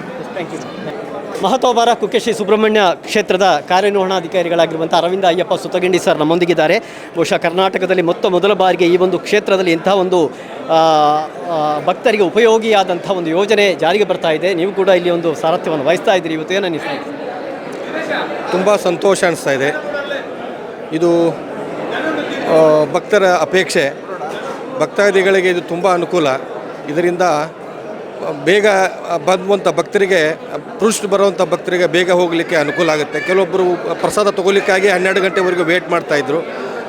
ಮಹತೋಬಾರ ಕುಕ್ಕೆಶ್ರೀ ಸುಬ್ರಹ್ಮಣ್ಯ ಕ್ಷೇತ್ರದ ಕಾರ್ಯನಿರ್ವಹಣಾಧಿಕಾರಿಗಳಾಗಿರುವಂಥ ಅರವಿಂದ ಅಯ್ಯಪ್ಪ ಸುತ್ತಗಂಡಿ ಸರ್ ನಮ್ಮೊಂದಿಗಿದ್ದಾರೆ. ಬಹುಶಃ ಕರ್ನಾಟಕದಲ್ಲಿ ಮೊತ್ತ ಮೊದಲ ಬಾರಿಗೆ ಈ ಒಂದು ಕ್ಷೇತ್ರದಲ್ಲಿ ಇಂಥ ಒಂದು ಭಕ್ತರಿಗೆ ಉಪಯೋಗಿಯಾದಂಥ ಒಂದು ಯೋಜನೆ ಜಾರಿಗೆ ಬರ್ತಾ ಇದೆ. ನೀವು ಕೂಡ ಇಲ್ಲಿ ಒಂದು ಸಾರಥ್ಯವನ್ನು ವಹಿಸ್ತಾ ಇದ್ದೀರಿ. ಇವತ್ತು ಏನು ಅನಿಸ್ತಾ ಇದೆ? ತುಂಬ ಸಂತೋಷ ಅನಿಸ್ತಾ ಇದೆ. ಇದು ಭಕ್ತರ ಅಪೇಕ್ಷೆ. ಭಕ್ತಾದಿಗಳಿಗೆ ಇದು ತುಂಬ ಅನುಕೂಲ. ಇದರಿಂದ ಬೇಗ ಬಂದುವಂಥ ಭಕ್ತರಿಗೆ ಪುರುಷರು ಬರುವಂಥ ಭಕ್ತರಿಗೆ ಬೇಗ ಹೋಗಲಿಕ್ಕೆ ಅನುಕೂಲ ಆಗುತ್ತೆ. ಕೆಲವೊಬ್ಬರು ಪ್ರಸಾದ ತೊಗೊಲಿಕ್ಕಾಗಿ ಹನ್ನೆರಡು ಗಂಟೆವರೆಗೂ ವೇಟ್ ಮಾಡ್ತಾಯಿದ್ರು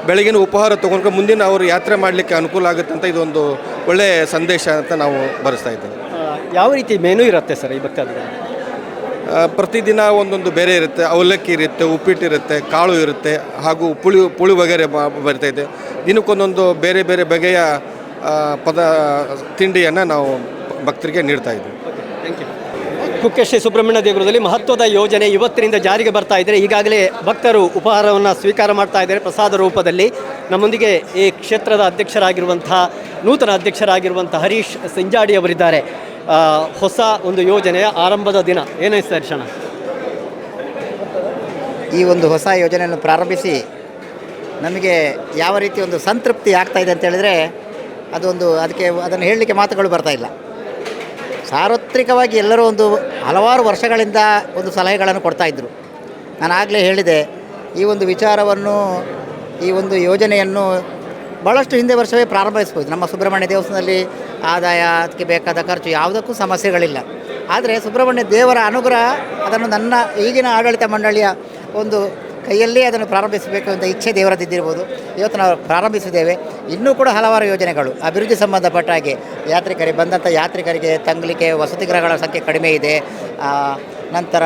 ಬೆಳಗಿನ ಉಪಹಾರ ತೊಗೊಂಡ್ರೆ ಮುಂದಿನ ಅವರು ಯಾತ್ರೆ ಮಾಡಲಿಕ್ಕೆ ಅನುಕೂಲ ಆಗುತ್ತೆ ಅಂತ ಇದೊಂದು ಒಳ್ಳೆಯ ಸಂದೇಶ ಅಂತ ನಾವು ಬರೆಸ್ತಾ ಇದ್ದೇವೆ. ಯಾವ ರೀತಿ ಮೆನು ಇರುತ್ತೆ ಸರ್ ಈ ಭಕ್ತಾದಿಗಳು ಪ್ರತಿದಿನ ಒಂದೊಂದು ಬೇರೆ ಇರುತ್ತೆ. ಅವಲಕ್ಕಿ ಇರುತ್ತೆ ಉಪ್ಪಿಟ್ಟು ಇರುತ್ತೆ ಕಾಳು ಇರುತ್ತೆ ಹಾಗೂ ಪುಳಿ ಪುಳಿ ವಗೇರೆ ಬರ್ತೈತೆ ದಿನಕ್ಕೊಂದೊಂದು ಬೇರೆ ಬೇರೆ ಬಗೆಯ ಪದ ತಿಂಡಿಯನ್ನು ನಾವು ಭಕ್ತರಿಗೆ ನೀಡ್ತಾ ಇದ್ದೀವಿ ಕುಕ್ಕೆ ಶ್ರೀ ಸುಬ್ರಹ್ಮಣ್ಯ ದೇಗುಲದಲ್ಲಿ ಮಹತ್ವದ ಯೋಜನೆ ಇವತ್ತಿನಿಂದ ಜಾರಿಗೆ ಬರ್ತಾ ಇದ್ದಾರೆ ಈಗಾಗಲೇ ಭಕ್ತರು ಉಪಹಾರವನ್ನು ಸ್ವೀಕಾರ ಮಾಡ್ತಾ ಇದ್ದಾರೆ ಪ್ರಸಾದ ರೂಪದಲ್ಲಿ. ನಮ್ಮೊಂದಿಗೆ ಈ ಕ್ಷೇತ್ರದ ಅಧ್ಯಕ್ಷರಾಗಿರುವಂತಹ ನೂತನ ಅಧ್ಯಕ್ಷರಾಗಿರುವಂಥ ಹರೀಶ್ ಸಿಂಜಾಡಿ ಅವರಿದ್ದಾರೆ. ಹೊಸ ಒಂದು ಯೋಜನೆಯ ಆರಂಭದ ದಿನ. ಏನಿಸ್ತಾ ಕ್ಷಣ ಈ ಒಂದು ಹೊಸ ಯೋಜನೆಯನ್ನು ಪ್ರಾರಂಭಿಸಿ ನಮಗೆ ಯಾವ ರೀತಿ ಒಂದು ಸಂತೃಪ್ತಿ ಆಗ್ತಾ ಇದೆ ಅಂತ ಹೇಳಿದರೆ ಅದೊಂದು ಅದಕ್ಕೆ ಅದನ್ನು ಹೇಳಲಿಕ್ಕೆ ಮಾತುಗಳು ಬರ್ತಾ ಇಲ್ಲ. ಸಾರ್ವತ್ರಿಕವಾಗಿ ಎಲ್ಲರೂ ಒಂದು ಹಲವಾರು ವರ್ಷಗಳಿಂದ ಒಂದು ಸಲಹೆಗಳನ್ನು ಕೊಡ್ತಾ ಇದ್ದರು ನಾನು ಆಗಲೇ ಹೇಳಿದೆ, ಈ ಒಂದು ವಿಚಾರವನ್ನು, ಈ ಒಂದು ಯೋಜನೆಯನ್ನು ಭಾಳಷ್ಟು ಹಿಂದೆ ವರ್ಷವೇ ಪ್ರಾರಂಭಿಸ್ಬೋದು. ನಮ್ಮ ಸುಬ್ರಹ್ಮಣ್ಯ ದೇವಸ್ಥಾನದಲ್ಲಿ ಆದಾಯ, ಅದಕ್ಕೆ ಬೇಕಾದ ಖರ್ಚು ಯಾವುದಕ್ಕೂ ಸಮಸ್ಯೆಗಳಿಲ್ಲ. ಆದರೆ ಸುಬ್ರಹ್ಮಣ್ಯ ದೇವರ ಅನುಗ್ರಹ, ಅದನ್ನು ನನ್ನ ಈಗಿನ ಆಡಳಿತ ಮಂಡಳಿಯ ಒಂದು ಕೈಯಲ್ಲೇ ಅದನ್ನು ಪ್ರಾರಂಭಿಸಬೇಕು ಅಂತ ಇಚ್ಛೆ ದೇವರದಿದ್ದಿರ್ಬೋದು ಇವತ್ತು ನಾವು ಪ್ರಾರಂಭಿಸಿದ್ದೇವೆ. ಇನ್ನೂ ಕೂಡ ಹಲವಾರು ಯೋಜನೆಗಳು. ಅಭಿವೃದ್ಧಿ ಸಂಬಂಧಪಟ್ಟ ಹಾಗೆ ಯಾತ್ರಿಕರಿಗೆ ಬಂದಂಥ ಯಾತ್ರಿಕರಿಗೆ ತಂಗಲಿಕ್ಕೆ ವಸತಿ ಗೃಹಗಳ ಸಂಖ್ಯೆ ಕಡಿಮೆ ಇದೆ. ನಂತರ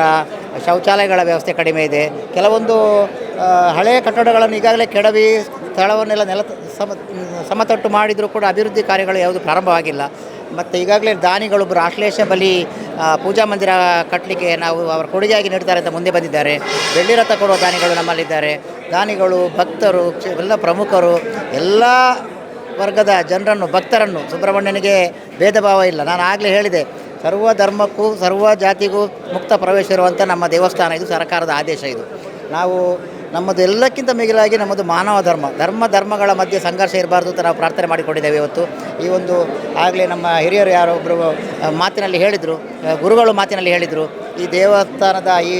ಶೌಚಾಲಯಗಳ ವ್ಯವಸ್ಥೆ ಕಡಿಮೆ ಇದೆ. ಕೆಲವೊಂದು ಹಳೆಯ ಕಟ್ಟಡಗಳನ್ನು ಈಗಾಗಲೇ ಕೆಡವಿ ಸ್ಥಳವನ್ನೆಲ್ಲ ನೆಲ ಸಮ, ಸಮತಟ್ಟು ಮಾಡಿದರೂ ಕೂಡ ಅಭಿವೃದ್ಧಿ ಕಾರ್ಯಗಳು ಯಾವುದು ಪ್ರಾರಂಭವಾಗಿಲ್ಲ. ಮತ್ತು ಈಗಾಗಲೇ ದಾನಿಗಳೊಬ್ಬರು ಆಶ್ಲೇಷ ಬಲಿ ಪೂಜಾ ಮಂದಿರ ಕಟ್ಟಲಿಕ್ಕೆ ನಾವು ಅವರ ಕೊಡುಗೆಯಾಗಿ ನೀಡ್ತಾರೆ ಅಂತ ಮುಂದೆ ಬಂದಿದ್ದಾರೆ. ಬೆಳ್ಳಿ ರಥ ಕೊಡುವ ದಾನಿಗಳು ನಮ್ಮಲ್ಲಿದ್ದಾರೆ. ದಾನಿಗಳು ಭಕ್ತರು ಎಲ್ಲ ಪ್ರಮುಖರು, ಎಲ್ಲ ವರ್ಗದ ಜನರನ್ನು, ಭಕ್ತರನ್ನು ಸುಬ್ರಹ್ಮಣ್ಯನಿಗೆ ಭೇದ ಭಾವ ಇಲ್ಲ. ನಾನು ಆಗಲೇ ಹೇಳಿದೆ, ಸರ್ವ ಧರ್ಮಕ್ಕೂ, ಸರ್ವ ಜಾತಿಗೂ ಮುಕ್ತ ಪ್ರವೇಶ ಇರುವಂಥ ನಮ್ಮ ದೇವಸ್ಥಾನ ಇದು ಸರ್ಕಾರದ ಆದೇಶ ಇದು. ನಾವು ನಮ್ಮದು ಎಲ್ಲಕ್ಕಿಂತ ಮಿಗಿಲಾಗಿ ನಮ್ಮದು ಮಾನವ ಧರ್ಮ. ಧರ್ಮ ಧರ್ಮಗಳ ಮಧ್ಯೆ ಸಂಘರ್ಷ ಇರಬಾರ್ದು ಅಂತ ನಾವು ಪ್ರಾರ್ಥನೆ ಮಾಡಿಕೊಂಡಿದ್ದೇವೆ ಇವತ್ತು. ಈ ಒಂದು ಆಗಲೇ ನಮ್ಮ ಹಿರಿಯರು ಯಾರೊಬ್ಬರು ಮಾತಿನಲ್ಲಿ ಹೇಳಿದರು ಗುರುಗಳು ಮಾತಿನಲ್ಲಿ ಹೇಳಿದರು, ಈ ದೇವಸ್ಥಾನದ ಈ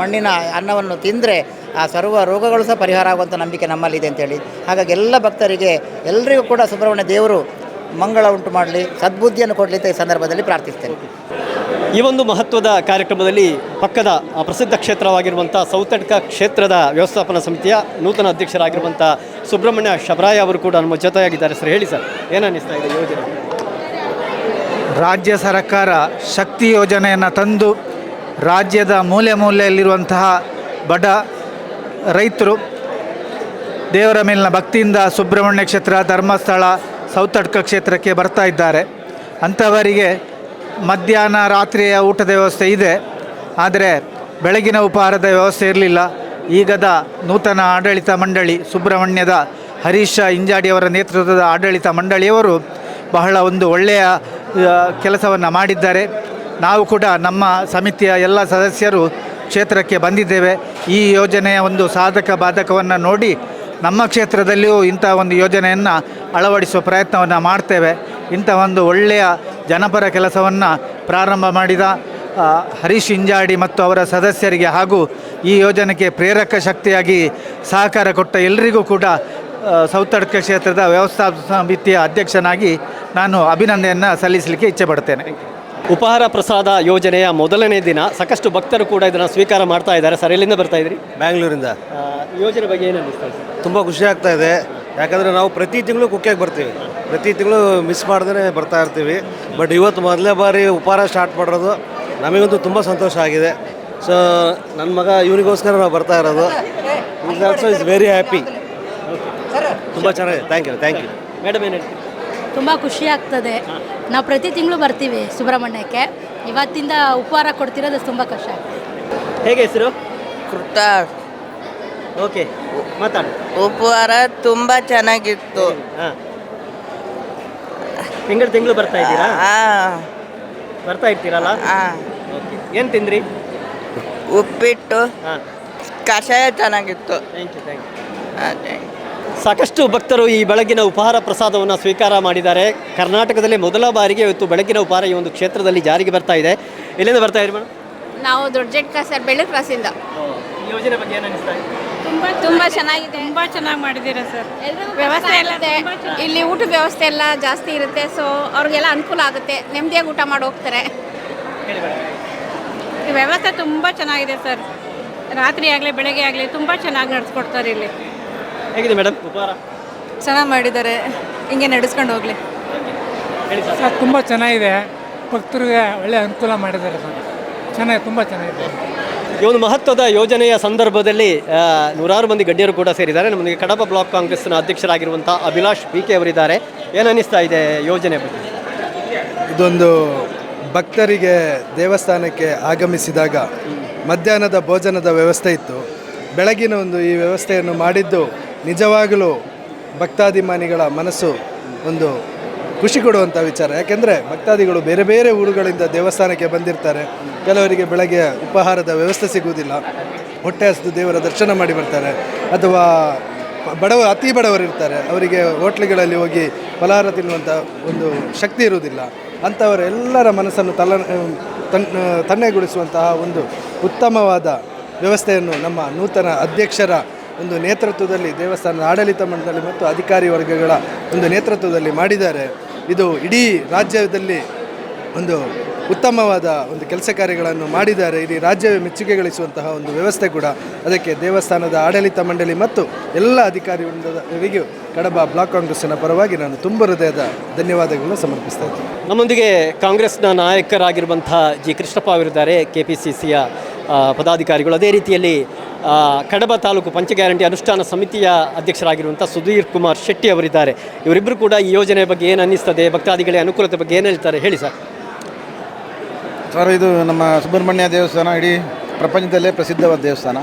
ಮಣ್ಣಿನ ಅನ್ನವನ್ನು ತಿಂದರೆ ಆ ಸರ್ವ ರೋಗಗಳು ಸಹ ಪರಿಹಾರ ಆಗುವಂಥ ನಂಬಿಕೆ ನಮ್ಮಲ್ಲಿದೆ ಅಂತೇಳಿ. ಹಾಗಾಗಿ ಎಲ್ಲ ಭಕ್ತರಿಗೆ ಎಲ್ಲರಿಗೂ ಕೂಡ ಸುಬ್ರಹ್ಮಣ್ಯ ದೇವರು ಮಂಗಳ ಉಂಟು ಮಾಡಲಿ, ಸದ್ಬುದ್ಧಿಯನ್ನು ಕೊಡಲಿ ಈ ಸಂದರ್ಭದಲ್ಲಿ ಪ್ರಾರ್ಥಿಸ್ತೇನೆ. ಈ ಒಂದು ಮಹತ್ವದ ಕಾರ್ಯಕ್ರಮದಲ್ಲಿ ಪಕ್ಕದ ಪ್ರಸಿದ್ಧ ಕ್ಷೇತ್ರವಾಗಿರುವಂಥ ಸೌತಡ್ಕ ಕ್ಷೇತ್ರದ ವ್ಯವಸ್ಥಾಪನಾ ಸಮಿತಿಯ ನೂತನ ಅಧ್ಯಕ್ಷರಾಗಿರುವಂಥ ಸುಬ್ರಹ್ಮಣ್ಯ ಶಬರಾಯ ಅವರು ಕೂಡ ನಮ್ಮ ಜೊತೆಯಾಗಿದ್ದಾರೆ. ಸರ್, ಹೇಳಿ ಸರ್ ಏನನ್ನಿಸ್ತಾ ಇದೆ ಯೋಜನೆ? ರಾಜ್ಯ ಸರ್ಕಾರ ಶಕ್ತಿ ಯೋಜನೆಯನ್ನು ತಂದು ರಾಜ್ಯದ ಮೂಲೆ ಮೂಲೆಯಲ್ಲಿರುವಂತಹ ಬಡ ರೈತರು, ದೇವರ ಮೇಲಿನ ಭಕ್ತಿಯಿಂದ ಸುಬ್ರಹ್ಮಣ್ಯ ಕ್ಷೇತ್ರ, ಧರ್ಮಸ್ಥಳ ಸೌತಡ್ಕ ಕ್ಷೇತ್ರಕ್ಕೆ ಬರ್ತಾ ಇದ್ದಾರೆ. ಅಂಥವರಿಗೆ ಮಧ್ಯಾಹ್ನ ರಾತ್ರಿಯ ಊಟದ ವ್ಯವಸ್ಥೆ ಇದೆ, ಆದರೆ ಬೆಳಗಿನ ಉಪಹಾರದ ವ್ಯವಸ್ಥೆ ಇರಲಿಲ್ಲ. ಈಗದ ನೂತನ ಆಡಳಿತ ಮಂಡಳಿ, ಸುಬ್ರಹ್ಮಣ್ಯದ ಹರೀಶ ಇಂಜಾಡಿಯವರ ನೇತೃತ್ವದ ಆಡಳಿತ ಮಂಡಳಿಯವರು ಬಹಳ ಒಂದು ಒಳ್ಳೆಯ ಕೆಲಸವನ್ನು ಮಾಡಿದ್ದಾರೆ. ನಾವು ಕೂಡ ನಮ್ಮ ಸಮಿತಿಯ ಎಲ್ಲ ಸದಸ್ಯರು ಕ್ಷೇತ್ರಕ್ಕೆ ಬಂದಿದ್ದೇವೆ. ಈ ಯೋಜನೆಯ ಒಂದು ಸಾಧಕ ಬಾಧಕವನ್ನು ನೋಡಿ ನಮ್ಮ ಕ್ಷೇತ್ರದಲ್ಲಿಯೂ ಇಂಥ ಒಂದು ಯೋಜನೆಯನ್ನು ಅಳವಡಿಸುವ ಪ್ರಯತ್ನವನ್ನು ಮಾಡ್ತೇವೆ. ಇಂಥ ಒಂದು ಒಳ್ಳೆಯ ಜನಪರ ಕೆಲಸವನ್ನು ಪ್ರಾರಂಭ ಮಾಡಿದ ಹರೀಶ್ ಇಂಜಾಡಿ ಮತ್ತು ಅವರ ಸದಸ್ಯರಿಗೆ ಹಾಗೂ ಈ ಯೋಜನೆಗೆ ಪ್ರೇರಕ ಶಕ್ತಿಯಾಗಿ ಸಹಕಾರ ಕೊಟ್ಟ ಎಲ್ಲರಿಗೂ ಕೂಡ ಸೌತಡ್ಕ ಕ್ಷೇತ್ರದ ವ್ಯವಸ್ಥಾ ಸಮಿತಿಯ ಅಧ್ಯಕ್ಷನಾಗಿ ನಾನು ಅಭಿನಂದನೆಯನ್ನು ಸಲ್ಲಿಸಲಿಕ್ಕೆ ಇಚ್ಛೆ ಪಡ್ತೇನೆ ಉಪಹಾರ ಪ್ರಸಾದ ಯೋಜನೆಯ ಮೊದಲನೇ ದಿನ ಸಾಕಷ್ಟು ಭಕ್ತರು ಕೂಡ ಇದನ್ನು ಸ್ವೀಕಾರ ಮಾಡ್ತಾ ಇದ್ದಾರೆ. ಸರ್ ಎಲ್ಲಿಂದ ಬರ್ತಾ ಇದ್ರಿ? ಬ್ಯಾಂಗ್ಳೂರಿಂದ. ಯೋಜನೆ ಬಗ್ಗೆ ಏನು ಅನಿಸ್ತಾ ಇದೆ? ತುಂಬ ಖುಷಿ ಆಗ್ತಾ ಇದೆ. ಯಾಕಂದರೆ ನಾವು ಪ್ರತಿ ತಿಂಗಳು ಕುಕ್ಕೆಗೆ ಬರ್ತೀವಿ. ಪ್ರತಿ ತಿಂಗಳು ಮಿಸ್ ಮಾಡ್ದೇ ಬರ್ತಾ ಇರ್ತೀವಿ. ಬಟ್ ಇವತ್ತು ಮೊದಲನೇ ಬಾರಿ ಉಪಹಾರ ಸ್ಟಾರ್ಟ್ ಮಾಡಿರೋದು ನಮಗಂತೂ ತುಂಬ ಸಂತೋಷ ಆಗಿದೆ. ಸೊ ನನ್ನ ಮಗ ಇವರಿಗೋಸ್ಕರ ನಾವು ಬರ್ತಾ ಇರೋದು. Is also is very happy ತುಂಬ ಚೆನ್ನಾಗಿದೆ. Thank you thank you madam ಏನು ತುಂಬ ಖುಷಿ ಆಗ್ತದೆ. ನಾವು ಪ್ರತಿ ತಿಂಗಳು ಬರ್ತೀವಿ ಸುಬ್ರಹ್ಮಣ್ಯಕ್ಕೆ. ಇವತ್ತಿಂದ ಉಪಹಾರ ಕೊಡ್ತಿರೋದು ತುಂಬ ಕಷ್ಟ ಆಗ್ತದೆ. ಹೇಗೆ ಹೆಸರು? ಕೃತ. ಓಕೆ ಮಾತಾಡಿ. ಉಪಹಾರ ತುಂಬ ಚೆನ್ನಾಗಿತ್ತು. ಹಾಂ. ತಿಂಗಳು ತಿಂಗಳು ಬರ್ತಾ ಇದ್ದೀರಾ? ಬರ್ತಾ ಇರ್ತೀರಲ್ಲ? ಓಕೆ ಏನು ತಿಂದ್ರಿ? ಉಪ್ಪಿಟ್ಟು. ಹಾಂ. ಕಷಾಯ ಚೆನ್ನಾಗಿತ್ತು. ಥ್ಯಾಂಕ್ ಯು ಥ್ಯಾಂಕ್ ಯು ಸಾಕಷ್ಟು ಭಕ್ತರು ಈ ಬೆಳಗಿನ ಉಪಹಾರ ಪ್ರಸಾದವನ್ನು ಸ್ವೀಕಾರ ಮಾಡಿದ್ದಾರೆ. ಕರ್ನಾಟಕದಲ್ಲಿ ಮೊದಲ ಬಾರಿಗೆ ಇವತ್ತು ಬೆಳಗಿನ ಉಪಹಾರ ಈ ಒಂದು ಕ್ಷೇತ್ರದಲ್ಲಿ ಜಾರಿಗೆ ಬರ್ತಾ ಇದೆ. ಎಲ್ಲಿಂದ ಬರ್ತಾ ಇದ್ರಿ ಮೇಡಮ್? ನಾವು ದೊಡ್ಡ ಸರ್ ಬೆಳ್ಳಿ ಕ್ರಾಸಿಂದ ಯೋಜನೆ ಬಗ್ಗೆ ಏನು ಅನಿಸ್ತಾ ಇದೆ? ತುಂಬ ತುಂಬ ಚೆನ್ನಾಗಿದೆ. ತುಂಬ ಚೆನ್ನಾಗಿ ಮಾಡಿದ್ದೀರಾ ಸರ್? ವ್ಯವಸ್ಥೆ ಎಲ್ಲ ಇದೆ ಇಲ್ಲಿ ಊಟದ ವ್ಯವಸ್ಥೆ ಎಲ್ಲ ಜಾಸ್ತಿ ಇರುತ್ತೆ ಸೊ ಅವ್ರಿಗೆಲ್ಲ ಅನುಕೂಲ ಆಗುತ್ತೆ. ನೆಮ್ಮದಿಯಾಗಿ ಊಟ ಮಾಡಿ ಹೋಗ್ತಾರೆ. ಈ ವ್ಯವಸ್ಥೆ ತುಂಬ ಚೆನ್ನಾಗಿದೆ ಸರ್. ರಾತ್ರಿ ಆಗಲಿ ಬೆಳಗ್ಗೆ ಆಗಲಿ ತುಂಬ ಚೆನ್ನಾಗಿ ನಡೆಸ್ಕೊಡ್ತಾರೆ ಇಲ್ಲಿ. ಹೇಗಿದೆ ಮೇಡಮ್ ಉಪಹಾರ? ಚೆನ್ನಾಗಿ ಮಾಡಿದ್ದಾರೆ. ಹಿಂಗೆ ನಡೆಸ್ಕೊಂಡು ಹೋಗಲಿ. ಸರ್ ಸರ್ ತುಂಬ ಚೆನ್ನಾಗಿದೆ. ಭಕ್ತರಿಗೆ ಒಳ್ಳೆ ಅನುಕೂಲ ಮಾಡಿದ್ದಾರೆ ಸರ್. ಚೆನ್ನಾಗಿ ತುಂಬ ಚೆನ್ನಾಗಿದೆ. ಈ ಒಂದು ಮಹತ್ವದ ಯೋಜನೆಯ ಸಂದರ್ಭದಲ್ಲಿ ನೂರಾರು ಮಂದಿ ಗಣ್ಯರು ಕೂಡ ಸೇರಿದ್ದಾರೆ. ನಮಗೆ ಕಡಪ ಬ್ಲಾಕ್ ಕಾಂಗ್ರೆಸ್ನ ಅಧ್ಯಕ್ಷರಾಗಿರುವಂಥ ಅಭಿಲಾಷ್ ಪಿ ಕೆ ಅವರಿದ್ದಾರೆ. ಏನು ಅನ್ನಿಸ್ತಾ ಇದೆ ಯೋಜನೆ ಬಗ್ಗೆ? ಇದೊಂದು ಭಕ್ತರಿಗೆ ದೇವಸ್ಥಾನಕ್ಕೆ ಆಗಮಿಸಿದಾಗ ಮಧ್ಯಾಹ್ನದ ಭೋಜನದ ವ್ಯವಸ್ಥೆ ಇತ್ತು. ಬೆಳಗಿನ ಒಂದು ಈ ವ್ಯವಸ್ಥೆಯನ್ನು ಮಾಡಿದ್ದು ನಿಜವಾಗಲೂ ಭಕ್ತಾಭಿಮಾನಿಗಳ ಮನಸ್ಸು ಒಂದು ಖುಷಿ ಕೊಡುವಂಥ ವಿಚಾರ. ಯಾಕೆಂದರೆ ಭಕ್ತಾದಿಗಳು ಬೇರೆ ಬೇರೆ ಊರುಗಳಿಂದ ದೇವಸ್ಥಾನಕ್ಕೆ ಬಂದಿರ್ತಾರೆ. ಕೆಲವರಿಗೆ ಬೆಳಗ್ಗೆ ಉಪಹಾರದ ವ್ಯವಸ್ಥೆ ಸಿಗುವುದಿಲ್ಲ. ಹೊಟ್ಟೆ ಹಸಿದು ದೇವರ ದರ್ಶನ ಮಾಡಿ ಬರ್ತಾರೆ. ಅಥವಾ ಬಡವ, ಅತಿ ಬಡವರು ಇರ್ತಾರೆ. ಅವರಿಗೆ ಹೋಟ್ಲುಗಳಲ್ಲಿ ಹೋಗಿ ಫಲಹಾರ ತಿನ್ನುವಂಥ ಒಂದು ಶಕ್ತಿ ಇರುವುದಿಲ್ಲ. ಅಂಥವರೆಲ್ಲರ ಮನಸ್ಸನ್ನು ತಲ, ತನ್, ತಣ್ಣೆಗೊಳಿಸುವಂತಹ ಒಂದು ಉತ್ತಮವಾದ ವ್ಯವಸ್ಥೆಯನ್ನು ನಮ್ಮ ನೂತನ ಅಧ್ಯಕ್ಷರ ಒಂದು ನೇತೃತ್ವದಲ್ಲಿ, ದೇವಸ್ಥಾನದ ಆಡಳಿತ ಮಂಡಳಿ ಮತ್ತು ಅಧಿಕಾರಿ ವರ್ಗಗಳ ಒಂದು ನೇತೃತ್ವದಲ್ಲಿ ಮಾಡಿದ್ದಾರೆ. ಇದು ಇಡೀ ರಾಜ್ಯದಲ್ಲಿ ಒಂದು ಉತ್ತಮವಾದ ಒಂದು ಕೆಲಸ ಕಾರ್ಯಗಳನ್ನು ಮಾಡಿದ್ದಾರೆ. ಇಡೀ ರಾಜ್ಯವೇ ಮೆಚ್ಚುಗೆ ಗಳಿಸುವಂತಹ ಒಂದು ವ್ಯವಸ್ಥೆ ಕೂಡ ಅದಕ್ಕೆ ದೇವಸ್ಥಾನದ ಆಡಳಿತ ಮಂಡಳಿ ಮತ್ತು ಎಲ್ಲ ಅಧಿಕಾರಿ ವೃಂದದವರಿಗೂ ಕಡಬ ಬ್ಲಾಕ್ ಕಾಂಗ್ರೆಸ್ನ ಪರವಾಗಿ ನಾನು ತುಂಬ ಹೃದಯದ ಧನ್ಯವಾದಗಳನ್ನು ಸಮರ್ಪಿಸ್ತಾ ಇದ್ದೀನಿ. ನಮ್ಮೊಂದಿಗೆ ಕಾಂಗ್ರೆಸ್ನ ನಾಯಕರಾಗಿರುವಂತಹ ಜಿ. ಕೃಷ್ಣಪ್ಪ ಅವರಿದ್ದಾರೆ ಕೆ ಪಿ ಸಿ ಸಿಯ ಪದಾಧಿಕಾರಿಗಳು. ಅದೇ ರೀತಿಯಲ್ಲಿ ಕಡಬ ತಾಲೂಕು ಪಂಚ ಗ್ಯಾರಂಟಿ ಅನುಷ್ಠಾನ ಸಮಿತಿಯ ಅಧ್ಯಕ್ಷರಾಗಿರುವಂಥ ಸುಧೀರ್ ಕುಮಾರ್ ಶೆಟ್ಟಿ ಅವರಿದ್ದಾರೆ. ಇವರಿಬ್ಬರು ಕೂಡ ಈ ಯೋಜನೆ ಬಗ್ಗೆ ಏನು ಅನ್ನಿಸ್ತದೆ, ಭಕ್ತಾದಿಗಳ ಅನುಕೂಲತೆ ಬಗ್ಗೆ ಏನು ಹೇಳ್ತಾರೆ ಹೇಳಿ ಸರ್. ಸರ್ ಇದು ನಮ್ಮ ಸುಬ್ರಹ್ಮಣ್ಯ ದೇವಸ್ಥಾನ ಇಡೀ ಪ್ರಪಂಚದಲ್ಲೇ ಪ್ರಸಿದ್ಧವಾದ ದೇವಸ್ಥಾನ.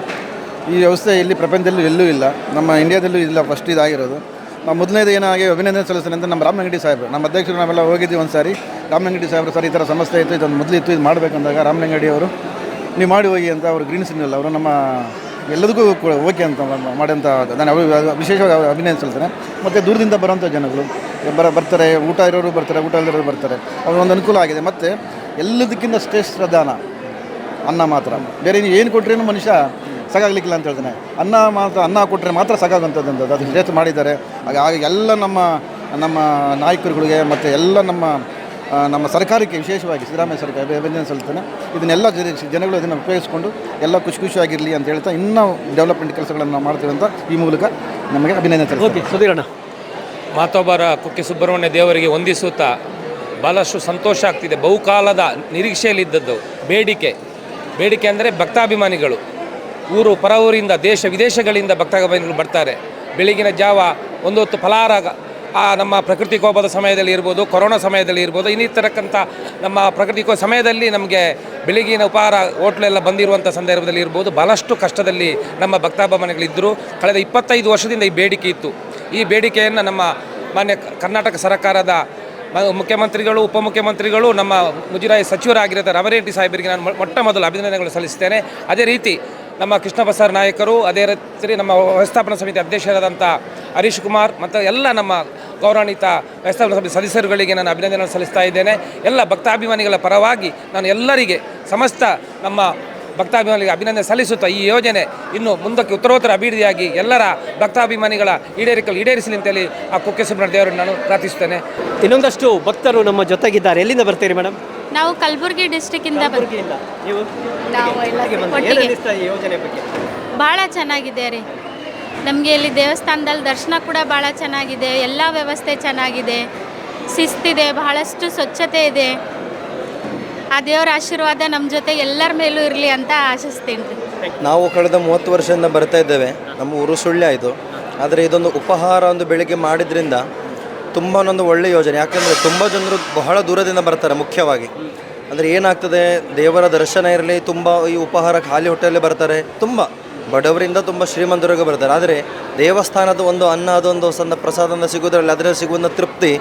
ಈ ವ್ಯವಸ್ಥೆ ಇಲ್ಲಿ ಪ್ರಪಂಚದಲ್ಲೂ ಎಲ್ಲೂ ಇಲ್ಲ. ನಮ್ಮ ಇಂಡಿಯಾದಲ್ಲೂ ಇಲ್ಲ ಫಸ್ಟ್ ಇದಾಗಿರೋದು. ನಾವು ಮೊದಲನೇದು ಏನಾಗಿ ಅಭಿನಂದನೆ ಸಲ್ಲಿಸ್ತೇನೆ ಅಂತ ನಮ್ಮ ರಾಮನಂಗಡಿ ಸಾಹೇಬ್ರು. ನಮ್ಮ ಅಧ್ಯಕ್ಷರು ನಾವೆಲ್ಲ ಹೋಗಿದ್ವಿ ಒಂದು ಸಾರಿ ರಾಮನಂಗಡಿ ಸಾಹೇಬರು, ಸರ್, ಈ ಥರ ಸಮಸ್ಯೆ ಇತ್ತು, ಇದೊಂದು ಮೊದಲಿತ್ತು ಇದು ಮಾಡಬೇಕಂದಾಗ ರಾಮನಂಗಡಿ ಅವರು, ನೀವು ಮಾಡಿ ಹೋಗಿ ಅಂತ ಅವರು ಗ್ರೀನ್ ಸಿಗ್ನಲ್ ಅವರು ನಮ್ಮ ಎಲ್ಲದಕ್ಕೂ ಓಕೆ ಅಂತ ಮಾಡೋಂಥ ನಾನು ಅವರು ವಿಶೇಷವಾಗಿ ಅಭಿನಂದನೆ ಸಲ್ಲಿಸ್ತೇನೆ. ಮತ್ತು ದೂರದಿಂದ ಬರೋಂಥ ಜನಗಳು, ಬರ, ಬರ್ತಾರೆ, ಊಟ ಇರೋರು ಬರ್ತಾರೆ, ಊಟ ಇಲ್ಲದವರು ಬರ್ತಾರೆ. ಅವ್ರಿಗೆ ಒಂದು ಅನುಕೂಲ ಆಗಿದೆ. ಮತ್ತು ಎಲ್ಲದಕ್ಕಿಂತ ಶ್ರೇಷ್ಠ ದಾನ. ಅನ್ನ ಮಾತ್ರ. ಬೇರೆ ನೀವು ಏನು ಕೊಟ್ರೇನು ಮನುಷ್ಯ ಸಾಕಾಗ್ಲಿಕ್ಕಿಲ್ಲ ಅಂತ ಹೇಳ್ತಾನೆ. ಅನ್ನ ಮಾತ್ರ, ಅನ್ನ ಕೊಟ್ಟರೆ ಮಾತ್ರ ಸಾಕಾಗುವಂಥದ್ದು ಅದು ಶ್ರೇಷ್ಠ ಮಾಡಿದ್ದಾರೆ. ಹಾಗಾಗಿ ಎಲ್ಲ ನಮ್ಮ ನಮ್ಮ ನಾಯಕರುಗಳಿಗೆ ಮತ್ತು ಎಲ್ಲ ನಮ್ಮ ನಮ್ಮ ಸರ್ಕಾರಕ್ಕೆ ವಿಶೇಷವಾಗಿ ಸಿದ್ದರಾಮಯ್ಯ ಸರ್ಕಾರ ಅಭಿನಂದನೆ ಸಲ್ತಾನೆ ಇದನ್ನೆಲ್ಲ ಜನಗಳು ಇದನ್ನು ಉಪಯೋಗಿಸ್ಕೊಂಡು ಎಲ್ಲ ಖುಷಿ ಖುಷಿಯಾಗಿರಲಿ ಅಂತ ಹೇಳ್ತಾ ಇನ್ನೂ ಡೆವಲಪ್ಮೆಂಟ್ ಕೆಲಸಗಳನ್ನು ನಾವು ಮಾಡ್ತೀವಿ ಅಂತ ಈ ಮೂಲಕ ನಮಗೆ ಅಭಿನಂದನೆ. ಓಕೆ, ಸುಧೀರಣ್ಣ. ಮಾತೋಬರ ಕುಕ್ಕೆ ಸುಬ್ರಹ್ಮಣ್ಯ ದೇವರಿಗೆ ವಂದಿಸುತ್ತಾ ಭಾಳಷ್ಟು ಸಂತೋಷ ಆಗ್ತಿದೆ. ಬಹುಕಾಲದ ನಿರೀಕ್ಷೆಯಲ್ಲಿದ್ದದ್ದು ಬೇಡಿಕೆ. ಬೇಡಿಕೆ ಅಂದರೆ ಭಕ್ತಾಭಿಮಾನಿಗಳು. ಊರು ಪರ ಊರಿಂದ ದೇಶ ವಿದೇಶಗಳಿಂದ ಭಕ್ತಾಭಿಮಾನಿಗಳು ಬರ್ತಾರೆ. ಬೆಳಗಿನ ಜಾವ ಒಂದು ಹೊತ್ತು ಫಲಾರ ಆ ನಮ್ಮ ಪ್ರಕೃತಿ ಕೋಪದ ಸಮಯದಲ್ಲಿ ಇರ್ಬೋದು, ಕೊರೋನಾ ಸಮಯದಲ್ಲಿ ಇರ್ಬೋದು, ಇನ್ನಿತರಕ್ಕಂಥ ನಮ್ಮ ಪ್ರಕೃತಿ ಕೋ ಸಮಯದಲ್ಲಿ ನಮಗೆ ಬೆಳಗಿನ ಉಪಹಾರ, ಹೋಟ್ಲೆಲ್ಲ ಬಂದಿರುವಂಥ ಸಂದರ್ಭದಲ್ಲಿ ಇರ್ಬೋದು. ಭಾಳಷ್ಟು ಕಷ್ಟದಲ್ಲಿ ನಮ್ಮ ಭಕ್ತಾಭಿಮಾನಿಗಳಿದ್ದರು ಕಳೆದ ಇಪ್ಪತ್ತೈದು ವರ್ಷದಿಂದ ಈ ಬೇಡಿಕೆ ಇತ್ತು. ಈ ಬೇಡಿಕೆಯನ್ನು ನಮ್ಮ ಮಾನ್ಯ ಕರ್ನಾಟಕ ಸರ್ಕಾರದ ಮುಖ್ಯಮಂತ್ರಿಗಳು, ಉಪಮುಖ್ಯಮಂತ್ರಿಗಳು, ನಮ್ಮ ಮುಜರಾಯಿ ಸಚಿವರಾಗಿರೋ ರವರೆಡ್ಡಿ ಸಾಹೇಬರಿಗೆ ನಾನು ಮೊಟ್ಟ ಮೊದಲು ಅಭಿನಂದನೆಗಳು ಸಲ್ಲಿಸ್ತೇನೆ. ಅದೇ ರೀತಿ ನಮ್ಮ ಕೃಷ್ಣ ಬಸಾರ್ ನಾಯಕರು, ಅದೇ ರೀತಿ ನಮ್ಮ ವ್ಯವಸ್ಥಾಪನಾ ಸಮಿತಿ ಅಧ್ಯಕ್ಷರಾದಂಥ ಹರೀಶ್ ಕುಮಾರ್ ಮತ್ತು ಎಲ್ಲ ನಮ್ಮ ಗೌರವಾನ್ವಿತ ವ್ಯವಸ್ಥಾಪನಾ ಸಮಿತಿ ಸದಸ್ಯರುಗಳಿಗೆ ನಾನು ಅಭಿನಂದನೆ ಸಲ್ಲಿಸ್ತಾ ಇದ್ದೇನೆ. ಎಲ್ಲ ಭಕ್ತಾಭಿಮಾನಿಗಳ ಪರವಾಗಿ ನಾನು ಎಲ್ಲರಿಗೆ ಸಮಸ್ತ ನಮ್ಮ ಭಕ್ತಾಭಿಮಾನಿಗಳಿಗೆ ಅಭಿನಂದನೆ ಸಲ್ಲಿಸುತ್ತಾ ಈ ಯೋಜನೆ ಇನ್ನು ಮುಂದಕ್ಕೆ ಉತ್ತರೋತ್ತರ ಅಭಿವೃದ್ಧಿಯಾಗಿ ಎಲ್ಲರ ಭಕ್ತಾಭಿಮಾನಿಗಳ ಈಡೇರಿಕಲು ಈಡೇರಿಸಲಿ ಅಂತೇಳಿ ಆ ಕುಕ್ಕೆ ಸುಬ್ರಹ್ಮಣ್ಯ ದೇವರನ್ನು ನಾನು ಪ್ರಾರ್ಥಿಸುತ್ತೇನೆ. ಇನ್ನೊಂದಷ್ಟು ಭಕ್ತರು ನಮ್ಮ ಜೊತೆಗಿದ್ದಾರೆ. ಎಲ್ಲಿಂದ ಬರ್ತೀರಿ ಮೇಡಮ್? ನಾವು ಕಲಬುರಗಿ ಡಿಸ್ಟಿಕ್ಕಿಂದ ಇಂದ ಬಹಳ ನಾವು? ಎಲ್ಲ ಹೇಗೆ ಬಂದ್ರಿ? ಒಟ್ಟಿಗೆ. ಏನ್ ಅನ್ನಿಸ್ತಾ ಈ ಯೋಜನೆ ಬಗ್ಗೆ? ಭಾಳ ಚೆನ್ನಾಗಿದೆ ರೀ. ನಮಗೆ ಇಲ್ಲಿ ದೇವಸ್ಥಾನದಲ್ಲಿ ದರ್ಶನ ಕೂಡ ಭಾಳ ಚೆನ್ನಾಗಿದೆ. ಎಲ್ಲ ವ್ಯವಸ್ಥೆ ಚೆನ್ನಾಗಿದೆ. ಶಿಸ್ತಿದೆ ಬಹಳಷ್ಟು ಸ್ವಚ್ಛತೆ ಇದೆ. ಆ ದೇವರ ಆಶೀರ್ವಾದ ನಮ್ಮ ಜೊತೆ ಎಲ್ಲರ ಮೇಲೂ ಇರಲಿ ಅಂತ ಆಶಿಸ್ತೀನಿ ನಾವು ಕಳೆದ ಮೂವತ್ತು ವರ್ಷದಿಂದ ಬರ್ತಾ ಇದ್ದೇವೆ. ನಮ್ಮ ಊರು ಸುಳ್ಯ ಆಯಿತು ಆದರೆ ಇದೊಂದು ಉಪಹಾರ ಒಂದು ಬೆಳಿಗ್ಗೆ ಮಾಡಿದ್ರಿಂದ ತುಂಬ ಒಂದು ಒಳ್ಳೆಯ ಯೋಜನೆ. ಯಾಕಂದರೆ ತುಂಬ ಜನರು ಬಹಳ ದೂರದಿಂದ ಬರ್ತಾರೆ ಮುಖ್ಯವಾಗಿ. ಅಂದರೆ ಏನಾಗ್ತದೆ, ದೇವರ ದರ್ಶನ ಇರಲಿ, ತುಂಬ ಈ ಉಪಹಾರ ಖಾಲಿ ಹೊಟ್ಟೆಯಲ್ಲಿ ಬರ್ತಾರೆ. ತುಂಬ ಬಡವರಿಂದ ತುಂಬ ಶ್ರೀಮಂತರಿಗೆ ಬರ್ತಾರೆ. ಆದರೆ ದೇವಸ್ಥಾನದ ಒಂದು ಅನ್ನ, ಅದೊಂದು ಸಣ್ಣ ಪ್ರಸಾದನ ಸಿಗೋದ್ರಲ್ಲಿ ಅದರಲ್ಲಿ ಸಿಗುವಂಥ ತೃಪ್ತಿ